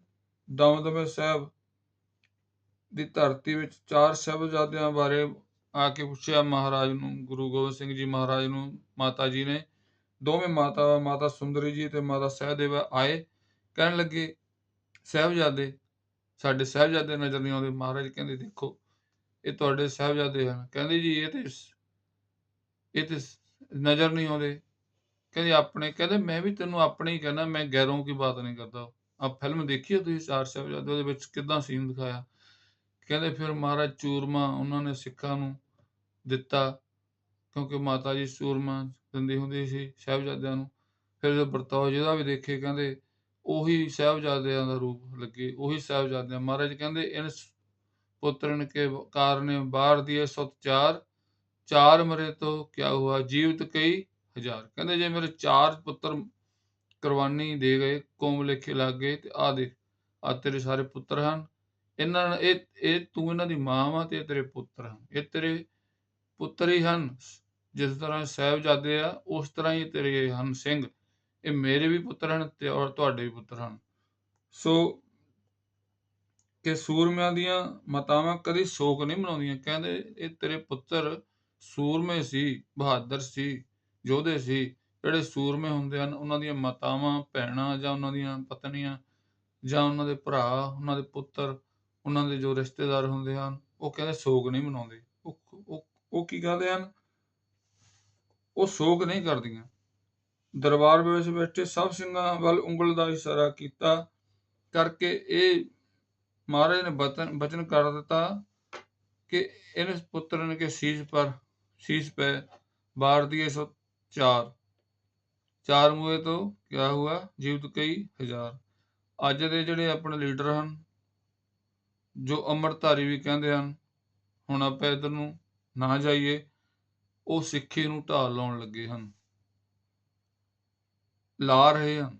ਦਮਦਮੇ ਸਾਹਿਬ ਦੀ ਧਰਤੀ ਵਿੱਚ ਚਾਰ ਸਾਹਿਬਜ਼ਾਦਿਆਂ ਬਾਰੇ ਆ ਕੇ ਪੁੱਛਿਆ ਮਹਾਰਾਜ ਨੂੰ, ਗੁਰੂ ਗੋਬਿੰਦ ਸਿੰਘ ਜੀ ਮਹਾਰਾਜ ਨੂੰ, ਮਾਤਾ ਜੀ ਨੇ। ਦੋਵੇਂ ਮਾਤਾ ਮਾਤਾ ਸੁੰਦਰੀ ਜੀ ਤੇ ਮਾਤਾ ਸਹਿਦੇਵਾ ਆਏ। ਕਹਿਣ ਲੱਗੇ, ਸਾਹਿਬਜ਼ਾਦੇ, ਸਾਡੇ ਸਾਹਿਬਜ਼ਾਦੇ ਨਜ਼ਰ ਨਹੀਂ ਆਉਂਦੇ। ਮਹਾਰਾਜ ਕਹਿੰਦੇ, ਦੇਖੋ ਇਹ ਤੁਹਾਡੇ ਸਾਹਿਬਜ਼ਾਦੇ ਹਨ। ਕਹਿੰਦੇ ਜੀ, ਇਹ ਤੇ ਇਹ ਤੇ ਨਜ਼ਰ ਨਹੀਂ ਆਉਂਦੇ। ਕਹਿੰਦੇ ਆਪਣੇ, ਕਹਿੰਦੇ ਮੈਂ ਵੀ ਤੈਨੂੰ ਆਪਣੇ ਹੀ ਕਹਿਣਾ, ਮੈਂ ਗੈਰੋਂ ਕੀ ਬਾਤ ਨਹੀਂ ਕਰਦਾ। ਆ ਫਿਲਮ ਦੇਖੀ ਤੁਸੀਂ ਚਾਰ ਸਾਹਿਬਜ਼ਾਦੇ, ਉਹਦੇ ਵਿੱਚ ਕਿਦਾਂ ਸੀਨ ਦਿਖਾਇਆ? ਕਹਿੰਦੇ ਫਿਰ ਮਹਾਰਾਜ ਚੂਰਮਾ ਉਹਨਾਂ ਨੇ ਸਿੱਖਾਂ ਨੂੰ ਦਿੱਤਾ, ਕਿਉਂਕਿ ਮਾਤਾ ਜੀ ਚੂਰਮਾ ਦਿੰਦੀ ਹੁੰਦੀ ਸੀ ਸਾਹਿਬਜ਼ਾਦਿਆਂ ਨੂੰ। ਫਿਰ ਜੋ ਵਰਤਾਓ ਜਿਹਦਾ ਵੀ ਦੇਖੇ, ਕਹਿੰਦੇ ਉਹੀ ਸਾਹਿਬਜ਼ਾਦਿਆਂ ਦਾ ਰੂਪ ਲੱਗੇ, ਉਹੀ ਸਾਹਿਬਜ਼ਾਦਿਆਂ। ਮਹਾਰਾਜ ਕਹਿੰਦੇ ਇਨ ਪੁੱਤਰਨ ਕੇ ਬਾਹਰ ਦੀਏ ਸੁਤ ਚਾਰ ਚਾਰ ਮਰੇ ਤੋ ਕਿਆ ਹੁਆ? ਜੀਵਤ ਕਈ ਹਜ਼ਾਰ। ਕਹਿੰਦੇ ਜੇ ਮੇਰੇ ਚਾਰ ਪੁੱਤਰ ਕੁਰਬਾਨੀ ਦੇ ਗਏ, ਕੌਮ ਲੇਖੇ ਲੱਗ ਗਏ, ਤੇ ਆ ਦੇ ਆ ਤੇਰੇ ਸਾਰੇ ਪੁੱਤਰ ਹਨ। ਇਹਨਾਂ ਇਹ ਇਹ ਤੂੰ ਇਹਨਾਂ ਦੀ ਮਾਂ ਵਾ ਤੇ ਤੇਰੇ ਪੁੱਤਰ ਹਨ। ਇਹ ਤੇਰੇ ਪੁੱਤਰ ਹੀ ਹਨ। ਜਿਸ ਤਰ੍ਹਾਂ ਸਾਹਿਬਜ਼ਾਦੇ ਆ, ਉਸ ਤਰ੍ਹਾਂ ਹੀ ਤੇਰੇ ਹਨ ਸਿੰਘ। ਇਹ ਮੇਰੇ ਵੀ ਪੁੱਤਰ ਹਨ ਤੇ ਔਰ ਤੁਹਾਡੇ ਵੀ ਪੁੱਤਰ ਹਨ। ਸੋ ਕਿ ਸੂਰਮਿਆਂ ਦੀਆਂ ਮਾਤਾਵਾਂ ਕਦੀ ਸ਼ੋਕ ਨਹੀਂ ਮਨਾਉਂਦੀਆਂ। ਕਹਿੰਦੇ, ਇਹ ਤੇਰੇ ਪੁੱਤਰ ਸੂਰਮੇ ਸੀ, ਬਹਾਦਰ ਸੀ, ਯੋਧੇ ਸੀ। ਜਿਹੜੇ ਸੂਰਮੇ ਹੁੰਦੇ ਹਨ, ਉਹਨਾਂ ਦੀਆਂ ਮਾਤਾਵਾਂ, ਭੈਣਾਂ ਜਾਂ ਉਹਨਾਂ ਦੀਆਂ ਪਤਨੀਆਂ ਜਾਂ ਉਹਨਾਂ ਦੇ ਭਰਾ, ਉਹਨਾਂ ਦੇ ਪੁੱਤਰ, ਉਹਨਾਂ ਦੇ ਜੋ ਰਿਸ਼ਤੇਦਾਰ ਹੁੰਦੇ ਹਨ, ਉਹ ਕਹਿੰਦੇ ਸ਼ੋਕ ਨਹੀਂ ਮਨਾਉਂਦੇ। ਉਹ ਉਹ ਕੀ ਕਰਦੇ ਹਨ? ਉਹ ਸ਼ੋਕ ਨਹੀਂ ਕਰਦੀਆਂ। ਦਰਬਾਰ ਵਿੱਚ ਬੈਠੇ ਸਭ ਸਿੰਘਾਂ ਵੱਲ ਉਂਗਲ ਦਾ ਇਸ਼ਾਰਾ ਕੀਤਾ ਕਰਕੇ ਇਹ ਮਹਾਰਾਜ ਨੇ ਬਚਨ ਬਚਨ ਕਰ ਦਿੱਤਾ ਕਿ ਇਹਨੇ ਪੁੱਤਰ ਨੇ ਕੇ ਸੀਸ ਪਰ, ਸੀਸ ਪੈ ਬਾਰ ਦੀਏ ਸੋ ਚਾਰ। ਚਾਰ ਮੂਏ ਤੋਂ ਕਿਆ ਹੁਆ ਜੀਵਤ ਕਈ ਹਜ਼ਾਰ। ਅੱਜ ਦੇ ਜਿਹੜੇ ਆਪਣੇ ਲੀਡਰ ਹਨ, ਜੋ ਅੰਮ੍ਰਿਤਧਾਰੀ ਵੀ ਕਹਿੰਦੇ ਹਨ, ਹੁਣ ਆਪਾਂ ਇਧਰ ਨੂੰ ਨਾ ਜਾਈਏ, ਉਹ ਸਿੱਖੀ ਨੂੰ ਢਾਲ ਲਾਉਣ ਲੱਗੇ ਹਨ। ਲਾ ਰਹੇ ਹਨ।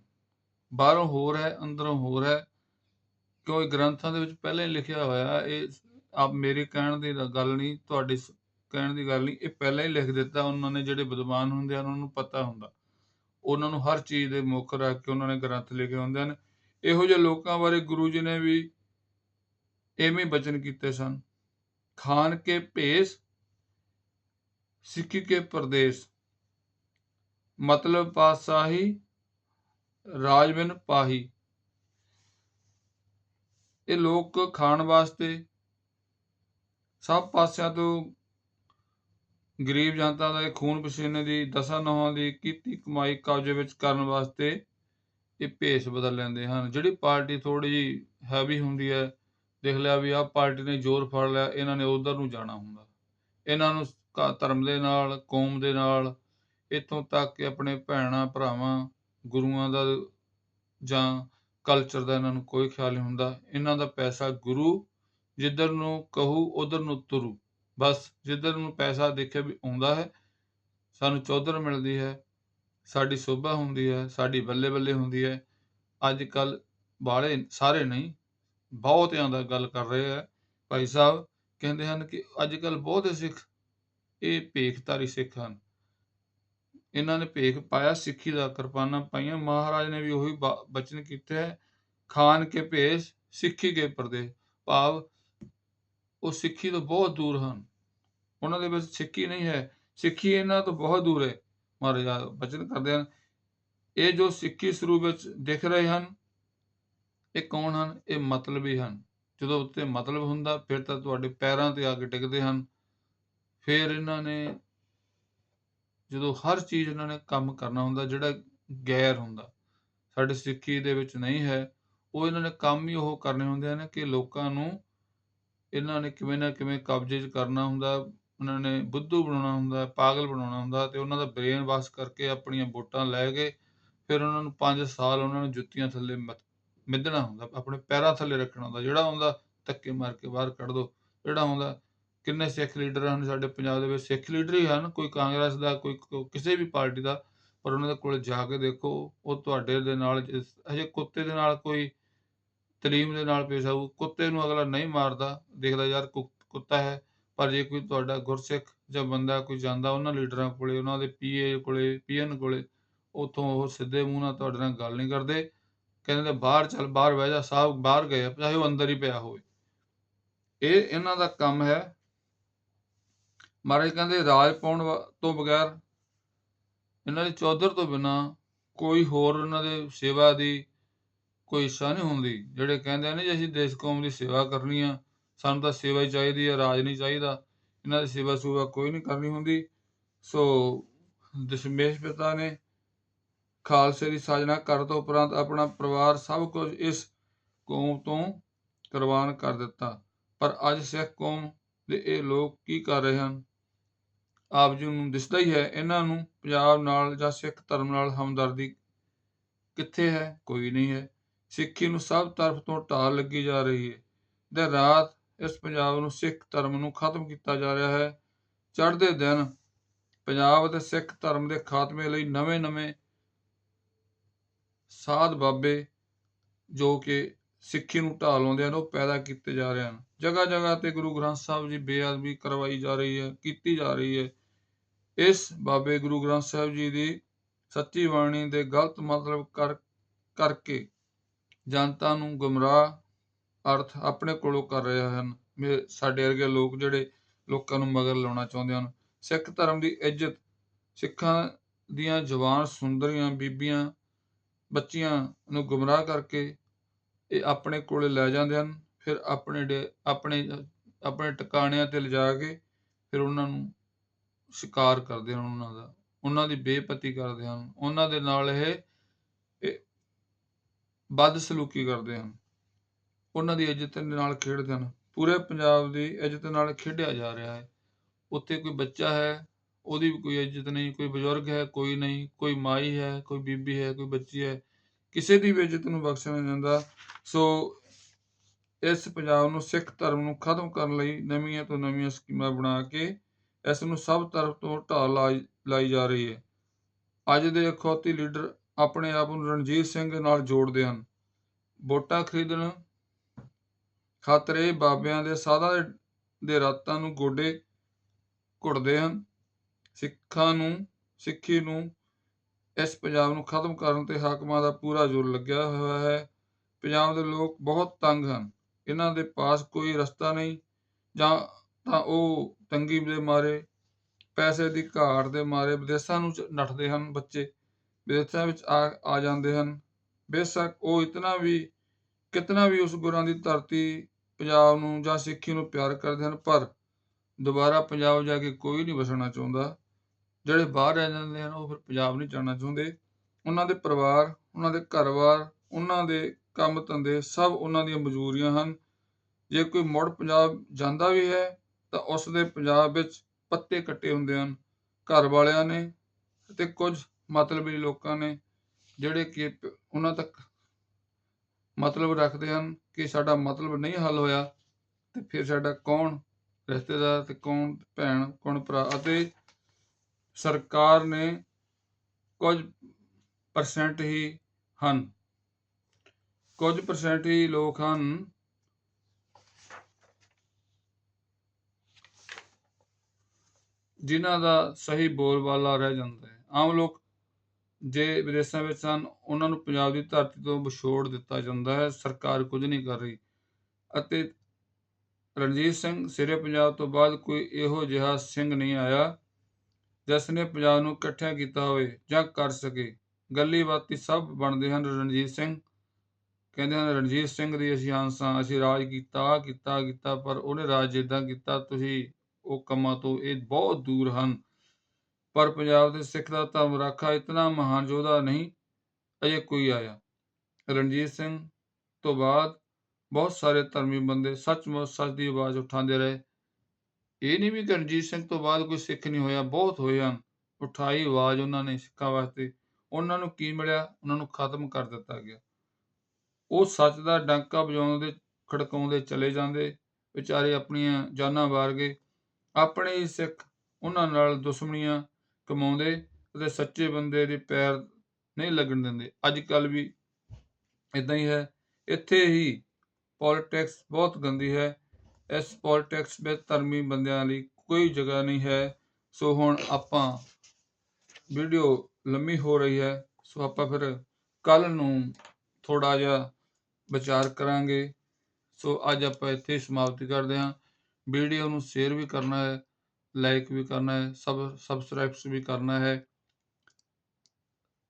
ਬਾਹਰੋਂ ਹੋਰ ਹੈ ਅੰਦਰੋਂ ਹੋਰ ਹੈ ਕਿਉਂ ਗ੍ਰੰਥਾਂ ਦੇ ਵਿੱਚ ਪਹਿਲਾਂ ਹੀ ਲਿਖਿਆ ਹੋਇਆ ਇਹ ਆਪ ਮੇਰੇ ਕਹਿਣ ਦੀ ਗੱਲ ਨਹੀਂ, ਤੁਹਾਡੀ ਕਹਿਣ ਦੀ ਗੱਲ ਨਹੀਂ, ਇਹ ਪਹਿਲਾਂ ਹੀ ਲਿਖ ਦਿੱਤਾ, ਉਹਨਾਂ ਨੇ ਜਿਹੜੇ ਵਿਦਵਾਨ ਹੁੰਦੇ ਹਨ, ਉਹਨਾਂ ਨੂੰ ਪਤਾ ਹੁੰਦਾ। ਉਹਨਾਂ ਨੂੰ ਹਰ ਚੀਜ਼ ਦੇ ਮੁੱਖ ਰੱਖ ਕੇ ਉਹਨਾਂ ਨੇ ਗ੍ਰੰਥ ਲਿਖੇ ਹੁੰਦੇ ਹਨ। ਇਹੋ ਜਿਹੇ ਲੋਕਾਂ ਬਾਰੇ ਗੁਰੂ ਜੀ ਨੇ ਵੀ ਐਵੇਂ ਬਚਨ ਕੀਤੇ ਸਨ। ਖਾਨ ਕੇ ਭੇਸ, ਸਿੱਖੀ ਕੇ ਪ੍ਰਦੇਸ਼। ਮਤਲਬ ਪਾਤਸ਼ਾਹੀ ਰਾਜਵਿਨ ਪਾਹੀ। ਇਹ ਲੋਕ ਖਾਣ ਵਾਸਤੇ ਸਭ ਪਾਸਿਆਂ ਤੋਂ ਗਰੀਬ ਜਨਤਾ ਦੇ ਖੂਨ ਪਸੀਨੇ ਦੀ ਦਸਾਂ ਨੌਹਾਂ ਦੀ ਕੀਤੀ ਕਮਾਈ ਕਬਜ਼ੇ ਵਿੱਚ ਕਰਨ ਵਾਸਤੇ ਇਹ ਭੇਸ ਬਦਲ ਲੈਂਦੇ ਹਨ। ਜਿਹੜੀ ਪਾਰਟੀ ਥੋੜੀ ਜੀ ਹੈਵੀ ਹੁੰਦੀ ਹੈ, ਦੇਖ ਲਿਆ ਵੀ ਆਹ ਪਾਰਟੀ ਨੇ ਜ਼ੋਰ ਫੜ ਲਿਆ, ਇਹਨਾਂ ਨੇ ਉਧਰ ਨੂੰ ਜਾਣਾ ਹੁੰਦਾ। ਇਹਨਾਂ ਨੂੰ ਧਰਮ ਦੇ ਨਾਲ, ਕੌਮ ਦੇ ਨਾਲ, ਇੱਥੋਂ ਤੱਕ ਕਿ ਆਪਣੇ ਭੈਣਾਂ, ਭਰਾਵਾਂ, ਗੁਰੂਆਂ ਦਾ ਜਾਂ ਕਲਚਰ ਦਾ ਇਹਨਾਂ ਨੂੰ ਕੋਈ ਖਿਆਲ ਨਹੀਂ ਹੁੰਦਾ। ਇਹਨਾਂ ਦਾ ਪੈਸਾ ਗੁਰੂ, ਜਿੱਧਰ ਨੂੰ ਕਹੂ ਉਧਰ ਨੂੰ ਤੁਰੂ। ਬਸ ਜਿੱਧਰ ਨੂੰ ਪੈਸਾ ਦੇਖੇ ਵੀ ਆਉਂਦਾ ਹੈ, ਸਾਨੂੰ ਚੌਧਰ ਮਿਲਦੀ ਹੈ, ਸਾਡੀ ਸੋਭਾ ਹੁੰਦੀ ਹੈ, ਸਾਡੀ ਬੱਲੇ ਬੱਲੇ ਹੁੰਦੀ ਹੈ। ਅੱਜ ਕੱਲ ਬਾਲੇ ਸਾਰੇ ਨਹੀਂ ਬਹੁਤਿਆਂ ਦਾ ਗੱਲ ਕਰ ਰਹੇ ਹੈ। ਭਾਈ ਸਾਹਿਬ ਕਹਿੰਦੇ ਹਨ ਕਿ ਅੱਜ ਕੱਲ ਬਹੁਤੇ ਸਿੱਖ, ਇਹ ਭੇਖਧਾਰੀ ਸਿੱਖ ਹਨ। ਇਹਨਾਂ ਨੇ ਭੇਖ ਪਾਇਆ, ਸਿੱਖੀ ਦਾ ਕਿਰਪਾਨਾਂ ਪਾਈਆਂ। ਮਹਾਰਾਜ ਨੇ ਵੀ ਉਹੀ ਬਚਨ ਕੀਤਾ ਹੈ। ਖਾਨ ਕੇ ਭੇਸ, ਸਿੱਖੀ ਕੇ ਪਰਦੇ ਭਾਵ ਉਹ ਸਿੱਖੀ ਤੋਂ ਬਹੁਤ ਦੂਰ ਹਨ। ਉਹਨਾਂ ਦੇ ਵਿੱਚ ਸਿੱਖੀ ਨਹੀਂ ਹੈ। ਸਿੱਖੀ ਇਹਨਾਂ ਤੋਂ ਬਹੁਤ ਦੂਰ ਹੈ। ਮਹਾਰਾਜ ਆ ਬਚਨ ਕਰਦੇ ਹਨ। ਇਹ ਜੋ ਸਿੱਖੀ ਸਰੂਪ ਵਿੱਚ ਦਿਖ ਰਹੇ ਹਨ, ਇਹ ਕੌਣ ਹਨ? ਇਹ ਮਤਲਬੀ ਹਨ। ਜਦੋਂ ਉੱਤੇ ਮਤਲਬ ਹੁੰਦਾ, ਫਿਰ ਤਾਂ ਤੁਹਾਡੇ ਪੈਰਾਂ ਤੇ ਆ ਕੇ ਟਿਕਦੇ ਹਨ। ਫਿਰ ਇਹਨਾਂ ਨੇ ਜਦੋਂ ਹਰ ਚੀਜ਼ ਇਹਨਾਂ ਨੇ ਕੰਮ ਕਰਨਾ ਹੁੰਦਾ, ਜਿਹੜਾ ਗੈਰ ਹੁੰਦਾ, ਸਾਡੇ ਸਿੱਖੀ ਦੇ ਵਿੱਚ ਨਹੀਂ ਹੈ, ਉਹ ਇਹਨਾਂ ਨੇ ਕੰਮ ਹੀ ਉਹ ਕਰਨੇ ਹੁੰਦੇ ਹਨ ਕਿ ਲੋਕਾਂ ਨੂੰ ਇਹਨਾਂ ਨੇ ਕਿਵੇਂ ਨਾ ਕਿਵੇਂ ਕਬਜ਼ੇ 'ਚ ਕਰਨਾ ਹੁੰਦਾ, ਉਹਨਾਂ ਨੇ ਬੁੱਧੂ ਬਣਾਉਣਾ ਹੁੰਦਾ, ਪਾਗਲ ਬਣਾਉਣਾ ਹੁੰਦਾ ਤੇ ਉਹਨਾਂ ਦਾ ਬ੍ਰੇਨ ਵਾਸ਼ ਕਰਕੇ ਆਪਣੀਆਂ ਵੋਟਾਂ ਲੈ ਕੇ ਫਿਰ ਉਹਨਾਂ ਨੂੰ 5 ਸਾਲ ਉਹਨਾਂ ਨੂੰ ਜੁੱਤੀਆਂ ਥੱਲੇ ਮੱਤ- ਮਿੱਧਣਾ ਹੁੰਦਾ, ਆਪਣੇ ਪੈਰਾਂ ਥੱਲੇ ਰੱਖਣਾ ਹੁੰਦਾ, ਜਿਹੜਾ ਹੁੰਦਾ ਧੱਕੇ ਮਾਰ ਕੇ ਬਾਹਰ ਕੱਢ ਦੋ, ਜਿਹੜਾ ਹੁੰਦਾ ਕਿੰਨੇ ਸਿੱਖ ਲੀਡਰ ਹਨ ਸਾਡੇ ਪੰਜਾਬ ਦੇ ਵਿੱਚ? ਸਿੱਖ ਲੀਡਰ ਹੀ ਹਨ, ਕੋਈ ਕਾਂਗਰਸ ਦਾ, ਕੋਈ ਕਿਸੇ ਵੀ ਪਾਰਟੀ ਦਾ, ਪਰ ਉਹਨਾਂ ਦੇ ਕੋਲ ਜਾ ਕੇ ਦੇਖੋ, ਉਹ ਤੁਹਾਡੇ ਦੇ ਨਾਲ ਜਿਸ- ਹਜੇ ਕੁੱਤੇ ਦੇ ਨਾਲ ਕੋਈ ਤਲੀਮ ਦੇ ਨਾਲ ਪੇਸ਼ ਆਊ, ਕੁੱਤੇ ਨੂੰ ਅਗਲਾ ਨਹੀਂ ਮਾਰਦਾ, ਦੇਖਦਾ ਯਾਰ ਕੁ- ਕੁੱਤਾ ਹੈ, ਪਰ ਜੇ ਕੋਈ ਤੁਹਾਡਾ ਗੁਰਸਿੱਖ ਜਾਂ ਬੰਦਾ ਕੋਈ ਜਾਂਦਾ ਉਹਨਾਂ ਲੀਡਰਾਂ ਕੋਲੇ, ਉਹਨਾਂ ਦੇ ਪੀਏ ਕੋਲੇ, ਪੀਐਨ ਕੋਲੇ, ਉਥੋਂ ਉਹ ਸਿੱਧੇ ਮੂੰਹ ਨਾਲ ਤੁਹਾਡੇ ਨਾਲ ਗੱਲ ਨਹੀਂ ਕਰਦੇ, ਕਹਿੰਦੇ ਬਾਹਰ ਚੱਲ, ਬਾਹਰ ਬਹਿ ਜਾ ਸਾਹਿਬ ਬਾਹਰ ਗਏ ਚਾਹੇ ਉਹ ਅੰਦਰ ਹੀ ਪਿਆ ਹੋਵੇ। ਇਹ ਇਹਨਾਂ ਦਾ ਕੰਮ ਹੈ ਮਹਾਰਾਜ ਕਹਿੰਦੇ, ਰਾਜ ਪਾਉਣ ਵਾ- ਤੋਂ ਬਗੈਰ ਇਹਨਾਂ ਦੀ ਚੌਧਰ ਤੋਂ ਬਿਨਾ ਕੋਈ ਹੋਰ ਇਹਨਾਂ ਦੇ ਸੇਵਾ ਦੀ ਕੋਈ ਇੱਛਾ ਨਹੀਂ ਹੁੰਦੀ। ਜਿਹੜੇ ਕਹਿੰਦੇ ਨੇ ਜੀ, ਅਸੀਂ ਦੇਸ਼ ਕੌਮ ਦੀ ਸੇਵਾ ਕਰਨੀ ਆ, ਸਾਨੂੰ ਤਾਂ ਸੇਵਾ ਹੀ ਚਾਹੀਦੀ ਹੈ ਰਾਜ ਨਹੀਂ ਚਾਹੀਦਾ। ਇਹਨਾਂ ਦੀ ਸੇਵਾ ਸੂਵਾ ਕੋਈ ਨਹੀਂ ਕਰਨੀ ਹੁੰਦੀ। ਸੋ ਦਸ਼ਮੇਸ਼ ਪਿਤਾ ਨੇ ਖਾਲਸੇ ਦੀ ਸਾਜਨਾ ਕਰਨ ਤੋਂ ਉਪਰੰਤ ਆਪਣਾ ਪਰਿਵਾਰ ਸਭ ਕੁਝ ਇਸ ਕੌਮ ਤੋਂ ਕੁਰਬਾਨ ਕਰ ਦਿੱਤਾ। ਪਰ ਅੱਜ ਸਿੱਖ ਕੌਮ ਦੇ ਇਹ ਲੋਕ ਕੀ ਕਰ ਰਹੇ ਹਨ? ਆਪ ਜੀ ਨੂੰ ਦਿਸਦਾ ਹੀ ਹੈ, ਇਹਨਾਂ ਨੂੰ ਪੰਜਾਬ ਨਾਲ ਜਾਂ ਸਿੱਖ ਧਰਮ ਨਾਲ ਹਮਦਰਦੀ ਕਿੱਥੇ ਹੈ? ਕੋਈ ਨਹੀਂ ਹੈ। ਸਿੱਖੀ ਨੂੰ ਸਭ ਤਰਫ ਤੋਂ ਢਾਲ ਲੱਗੀ ਜਾ ਰਹੀ ਹੈ। ਦਿਨ ਰਾਤ ਇਸ ਪੰਜਾਬ ਨੂੰ ਸਿੱਖ ਧਰਮ ਨੂੰ ਖਤਮ ਕੀਤਾ ਜਾ ਰਿਹਾ ਹੈ। ਚੜ੍ਹਦੇ ਦਿਨ ਪੰਜਾਬ ਅਤੇ ਸਿੱਖ ਧਰਮ ਦੇ ਖਾਤਮੇ ਲਈ ਨਵੇਂ-ਨਵੇਂ ਸਾਧ ਬਾਬੇ ਜੋ ਕਿ ਸਿੱਖੀ ਨੂੰ ਢਾਹ ਲਾਉਂਦੇ ਹਨ, ਉਹ ਪੈਦਾ ਕੀਤੇ ਜਾ ਰਹੇ ਹਨ। ਜਗ੍ਹਾ ਜਗ੍ਹਾ ਤੇ ਗੁਰੂ ਗ੍ਰੰਥ ਸਾਹਿਬ ਜੀ ਬੇਅਦਬੀ ਕਰਵਾਈ ਜਾ ਰਹੀ ਹੈ, ਕੀਤੀ ਜਾ ਰਹੀ ਹੈ। ਇਸ ਬਾਬੇ ਗੁਰੂ ਗ੍ਰੰਥ ਸਾਹਿਬ ਜੀ ਦੀ ਸੱਚੀ ਬਾਣੀ ਦੇ ਗਲਤ ਮਤਲਬ ਕਰ, ਕਰਕੇ ਜਨਤਾ ਨੂੰ ਗੁੰਮਰਾਹ ਅਰਥ ਆਪਣੇ ਕੋਲੋਂ ਕਰ ਰਹੇ ਹਨ। ਸਾਡੇ ਵਰਗੇ ਲੋਕ ਜਿਹੜੇ ਲੋਕਾਂ ਨੂੰ ਮਗਰ ਲਾਉਣਾ ਚਾਹੁੰਦੇ ਹਨ। ਸਿੱਖ ਧਰਮ ਦੀ ਇੱਜ਼ਤ, ਸਿੱਖਾਂ ਦੀਆਂ ਜਵਾਨ ਸੁੰਦਰੀਆਂ ਬੀਬੀਆਂ, ਬੱਚੀਆਂ ਨੂੰ ਗੁੰਮਰਾਹ ਕਰਕੇ ਇਹ ਆਪਣੇ ਕੋਲੇ ਲੈ ਜਾਂਦੇ ਹਨ। ਫਿਰ ਆਪਣੇ ਡੇ- ਆਪਣੇ ਆਪਣੇ ਟਿਕਾਣਿਆਂ ਤੇ ਲਿਜਾ ਕੇ ਫਿਰ ਉਹਨਾਂ ਨੂੰ ਸ਼ਿਕਾਰ ਕਰਦੇ ਹਨ ਉਹਨਾਂ ਦਾ, ਉਹਨਾਂ ਦੀ ਬੇਪਤੀ ਕਰਦੇ ਹਨ, ਉਹਨਾਂ ਦੇ ਨਾਲ ਇਹ ਇਹ ਬਦਸਲੂਕੀ ਕਰਦੇ ਹਨ, ਉਹਨਾਂ ਦੀ ਇੱਜ਼ਤ ਦੇ ਨਾਲ ਖੇਡਦੇ ਹਨ, ਪੂਰੇ ਪੰਜਾਬ ਦੀ ਇੱਜ਼ਤ ਨਾਲ ਖੇਡਿਆ ਜਾ ਰਿਹਾ ਹੈ, ਉੱਥੇ ਕੋਈ ਬੱਚਾ ਹੈ, ਉਹਦੀ ਵੀ ਕੋਈ ਇੱਜ਼ਤ ਨਹੀਂ, ਕੋਈ ਬਜ਼ੁਰਗ ਹੈ, ਕੋਈ ਨਹੀਂ, ਕੋਈ ਮਾਈ ਹੈ, ਕੋਈ ਬੀਬੀ ਹੈ, ਕੋਈ ਬੱਚੀ ਹੈ, ਕਿਸੇ ਦੀ ਵੀ ਇੱਜ਼ਤ ਨੂੰ ਬਖਸ਼ਿਆ ਨਹੀਂ ਜਾਂਦਾ ਸੋ ਇਸ ਪੰਜਾਬ ਨੂੰ, ਸਿੱਖ ਧਰਮ ਨੂੰ ਖਤਮ ਕਰਨ ਲਈ ਨਵੀਆਂ ਤੋਂ ਨਵੀਆਂ ਸਕੀਮਾਂ ਬਣਾ ਕੇ ਇਸ ਨੂੰ ਸਭ ਤਰਫ ਤੋਂ ਢਾਲ ਲਾਈ ਲਾਈ ਜਾ ਰਹੀ ਹੈ। ਅੱਜ ਦੇ ਅਖੌਤੀ ਲੀਡਰ ਆਪਣੇ ਆਪ ਨੂੰ ਰਣਜੀਤ ਸਿੰਘ ਨਾਲ ਜੋੜਦੇ ਹਨ। ਵੋਟਾਂ ਖਰੀਦਣ ਖਾਤਰ ਇਹ ਬਾਬਿਆਂ ਦੇ ਸਾਧਾਂ ਦੇ ਰਾਤਾਂ ਨੂੰ ਗੋਡੇ ਘੁੱਟਦੇ ਹਨ। ਸਿੱਖਾਂ ਨੂੰ, ਸਿੱਖੀ ਨੂੰ ਇਸ ਪੰਜਾਬ ਨੂੰ ਖਤਮ ਕਰਨ ਤੇ ਹਾਕਮਾਂ ਦਾ ਪੂਰਾ ਜ਼ੋਰ ਲੱਗਿਆ ਹੋਇਆ ਹੈ। ਪੰਜਾਬ ਦੇ ਲੋਕ ਬਹੁਤ ਤੰਗ ਹਨ। ਇਹਨਾਂ ਦੇ ਪਾਸ ਕੋਈ ਰਸਤਾ ਨਹੀਂ ਜਾਂ ਤਾਂ ਉਹ ਤੰਗੀ ਦੇ ਮਾਰੇ, ਪੈਸੇ ਦੀ ਘਾਟ ਦੇ ਮਾਰੇ ਵਿਦੇਸ਼ਾਂ ਨੂੰ ਨੱਠਦੇ ਹਨ ਬੱਚੇ, ਵਿਦੇਸ਼ਾਂ ਵਿੱਚ ਆ ਆ ਜਾਂਦੇ ਹਨ। ਬੇਸ਼ੱਕ ਉਹ ਇਤਨਾ ਵੀ, ਕਿਤਨਾ ਵੀ ਉਸ ਗੁਰਾਂ ਦੀ ਧਰਤੀ ਪੰਜਾਬ ਨੂੰ ਜਾਂ ਸਿੱਖੀ ਨੂੰ ਪਿਆਰ ਕਰਦੇ ਹਨ, ਪਰ ਦੁਬਾਰਾ ਪੰਜਾਬ ਜਾ ਕੇ ਕੋਈ ਨਹੀਂ ਵਸਣਾ ਚਾਹੁੰਦਾ। ਜਿਹੜੇ ਬਾਹਰ ਰਹਿ ਜਾਂਦੇ ਹਨ, ਉਹ ਫਿਰ ਪੰਜਾਬ ਨਹੀਂ ਜਾਣਾ ਚਾਹੁੰਦੇ। ਉਹਨਾਂ ਦੇ ਪਰਿਵਾਰ, ਉਹਨਾਂ ਦੇ ਘਰ-ਬਾਰ ਉਹਨਾਂ ਦੇ ਕੰਮ ਧੰਦੇ ਸਭ ਉਹਨਾਂ ਦੀਆਂ ਮਜਬੂਰੀਆਂ ਹਨ। ਜੇ ਕੋਈ ਮੁੜ ਪੰਜਾਬ ਜਾਂਦਾ ਵੀ ਹੈ ਤਾਂ ਉਸ ਦੇ ਪੰਜਾਬ ਵਿੱਚ ਪੱਤੇ ਕੱਟੇ ਹੁੰਦੇ ਹਨ। ਘਰ ਵਾਲਿਆਂ ਨੇ ਅਤੇ ਕੁਝ ਮਤਲਬੀ ਲੋਕਾਂ ਨੇ ਜਿਹੜੇ ਕਿ ਉਹਨਾਂ ਤੱਕ ਮਤਲਬ ਰੱਖਦੇ ਹਨ ਕਿ ਸਾਡਾ ਮਤਲਬ ਨਹੀਂ ਹੱਲ ਹੋਇਆ ਤੇ ਫਿਰ ਸਾਡਾ ਕੌਣ ਰਿਸ਼ਤੇਦਾਰ ਤੇ ਕੌਣ ਭੈਣ, ਕੌਣ ਭਰਾ ਅਤੇ ਸਰਕਾਰ ਨੇ ਕੁਝ ਪਰਸੈਂਟ ਹੀ ਹਨ। ਕੁਝ ਪਰਸੈਂਟ ਹੀ ਲੋਕ ਹਨ ਜਿਨ੍ਹਾਂ ਦਾ ਸਹੀ ਬੋਲਬਾਲਾ ਰਹਿ ਜਾਂਦਾ ਹੈ। ਆਮ ਲੋਕ ਜੇ ਵਿਦੇਸ਼ਾਂ ਵਿੱਚ ਹਨ ਉਹਨਾਂ ਨੂੰ ਪੰਜਾਬ ਦੀ ਧਰਤੀ ਤੋਂ ਵਿਛੋੜ ਦਿੱਤਾ ਜਾਂਦਾ ਹੈ। ਸਰਕਾਰ ਕੁਝ ਨਹੀਂ ਕਰ ਰਹੀ। ਅਤੇ ਰਣਜੀਤ ਸਿੰਘ ਸਿਰੇ ਪੰਜਾਬ ਤੋਂ ਬਾਅਦ ਕੋਈ ਇਹੋ ਜਿਹਾ ਸਿੰਘ ਨਹੀਂ ਆਇਆ, ਜਿਸ ਨੇ ਪੰਜਾਬ ਨੂੰ ਇਕੱਠਿਆ ਕੀਤਾ ਹੋਵੇ ਜਾਂ ਕਰ ਸਕੇ। ਗੱਲੀ ਬਾਤੀ ਸਭ ਬਣਦੇ ਹਨ ਰਣਜੀਤ ਸਿੰਘ। ਕਹਿੰਦੇ ਹਨ, ਰਣਜੀਤ ਸਿੰਘ ਦੀ ਅਸੀਂ ਅੰਸਾਂ ਅਸੀਂ ਰਾਜ ਕੀਤਾ ਕੀਤਾ ਕੀਤਾ, ਪਰ ਉਹਨੇ ਰਾਜ ਜਿੱਦਾਂ ਕੀਤਾ, ਤੁਸੀਂ ਉਹ ਕੰਮਾਂ ਤੋਂ ਇਹ ਬਹੁਤ ਦੂਰ ਹਨ। ਪਰ ਪੰਜਾਬ ਦੇ ਸਿੱਖ ਦਾ ਧਰਮ ਰਾਖਾ ਇਤਨਾ ਮਹਾਨ ਯੋਧਾ ਨਹੀਂ, ਅਜੇ ਕੋਈ ਆਇਆ। ਰਣਜੀਤ ਸਿੰਘ ਤੋਂ ਬਾਅਦ ਬਹੁਤ ਸਾਰੇ ਧਰਮੀ ਬੰਦੇ ਸੱਚਮੁੱਚ ਸੱਚ ਦੀ ਆਵਾਜ਼ ਉਠਾਉਂਦੇ ਰਹੇ। ਇਹ ਨਹੀਂ ਵੀ ਕਿ ਰਣਜੀਤ ਸਿੰਘ ਤੋਂ ਬਾਅਦ ਕੋਈ ਸਿੱਖ ਨਹੀਂ ਹੋਇਆ, ਬਹੁਤ ਹੋਏ ਹਨ। ਉਠਾਈ ਆਵਾਜ਼ ਉਹਨਾਂ ਨੇ ਸਿੱਖਾਂ ਵਾਸਤੇ। ਉਹਨਾਂ ਨੂੰ ਕੀ ਮਿਲਿਆ? ਉਹਨਾਂ ਨੂੰ ਖਤਮ ਕਰ ਦਿੱਤਾ ਗਿਆ। ਉਹ ਸੱਚ ਦਾ ਡਾਂਕਾ ਵਜਾਉਂਦੇ, ਖੜਕਾਉਂਦੇ ਚਲੇ ਜਾਂਦੇ। ਵਿਚਾਰੇ ਆਪਣੀਆਂ ਜਾਨਾਂ ਵਾਰ ਗਏ। ਆਪਣੇ ਹੀ ਸਿੱਖ ਉਹਨਾਂ ਨਾਲ ਦੁਸ਼ਮਣੀਆਂ ਕਮਾਉਂਦੇ ਅਤੇ ਸੱਚੇ ਬੰਦੇ ਦੇ ਪੈਰ ਨਹੀਂ ਲੱਗਣ ਦਿੰਦੇ। ਅੱਜ ਕੱਲ ਵੀ ਇਦਾਂ ਹੀ ਹੈ। ਇੱਥੇ ਹੀ ਪੋਲਿਟਿਕਸ ਬਹੁਤ ਗੰਦੀ ਹੈ। ਇਸ ਪੋਲਿਟਿਕਸ ਵਿੱਚ ਧਰਮੀ ਬੰਦਿਆਂ ਲਈ ਕੋਈ ਜਗ੍ਹਾ ਨਹੀਂ ਹੈ। ਸੋ ਹੁਣ ਆਪਾਂ ਵੀਡੀਓ ਲੰਮੀ ਹੋ ਰਹੀ ਹੈ। ਸੋ ਆਪਾਂ ਫਿਰ ਕੱਲ ਨੂੰ ਥੋੜਾ ਜਿਹਾ ਵਿਚਾਰ ਕਰਾਂਗੇ। ਸੋ ਅੱਜ ਆਪਾਂ ਇੱਥੇ ਹੀ ਸਮਾਪਤੀ ਕਰਦੇ ਹਾਂ। ਵੀਡੀਓ ਨੂੰ ਸ਼ੇਅਰ ਵੀ ਕਰਨਾ ਹੈ, ਲਾਈਕ ਵੀ ਕਰਨਾ ਹੈ, ਸਬ ਸਬਸਕ੍ਰਾਈਬਸ ਵੀ ਕਰਨਾ ਹੈ।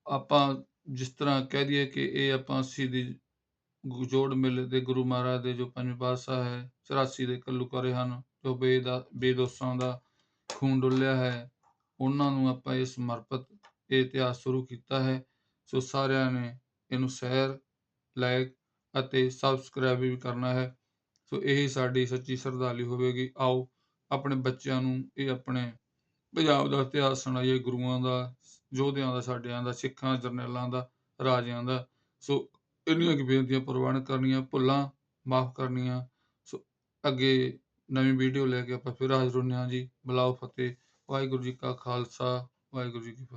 ਆਪਾਂ ਜਿਸ ਤਰ੍ਹਾਂ ਕਹਿ ਦਈਏ ਕਿ ਇਹ ਆਪਾਂ ਸ਼ਹੀਦੀ ਜੋੜ ਮੇਲੇ ਦੇ ਗੁਰੂ ਮਹਾਰਾਜ ਦੇ ਜੋ ਪੰਜ ਪਾਤਸ਼ਾਹ ਹੈ 84 ਦੇ ਘੱਲੂਘਾਰੇ ਹਨ, ਜੋ ਬੇਦਾ, ਬੇਦੋਸਾਂ ਦਾ ਖੂਨ ਡੁੱਲਿਆ ਹੈ, ਉਹਨਾਂ ਨੂੰ ਆਪਾਂ ਇਹ ਸਮਰਪਿਤ ਇਹ ਇਤਿਹਾਸ ਸ਼ੁਰੂ ਕੀਤਾ ਹੈ। ਸੋ ਸਾਰਿਆਂ ਨੇ ਇਹਨੂੰ ਸ਼ੇਅਰ, ਲਾਈਕ ਅਤੇ ਸਬਸਕ੍ਰਾਈਬ ਵੀ ਕਰਨਾ ਹੈ। ਸੋ ਇਹੀ ਸਾਡੀ ਸੱਚੀ ਸ਼ਰਧਾਲੀ ਹੋਵੇਗੀ। ਆਓ ਆਪਣੇ ਬੱਚਿਆਂ ਨੂੰ, ਇਹ ਆਪਣੇ ਪੰਜਾਬ ਦਾ ਇਤਿਹਾਸ ਸੁਣਾਈਏ, ਗੁਰੂਆਂ ਦਾ, ਯੋਧਿਆਂ ਦਾ, ਸਾਡਿਆਂ ਦਾ, ਸਿੱਖਾਂ, ਜਰਨੈਲਾਂ ਦਾ, ਰਾਜਿਆਂ ਦਾ। ਸੋ ਇੰਨੀਆਂ ਕੁ ਬੇਨਤੀਆਂ ਪ੍ਰਵਾਨ ਕਰਨੀਆਂ, ਭੁੱਲਾਂ ਮਾਫ ਕਰਨੀਆਂ। ਸੋ ਅੱਗੇ ਨਵੀਂ ਵੀਡੀਓ ਲੈ ਕੇ ਆਪਾਂ ਫਿਰ ਹਾਜ਼ਰ ਹੁੰਦੇ ਹਾਂ ਜੀ। ਬੁਲਾਓ ਫਤਿਹ, ਵਾਹਿਗੁਰੂ ਜੀ ਕਾ ਖਾਲਸਾ, ਵਾਹਿਗੁਰੂ ਜੀ ਕੀ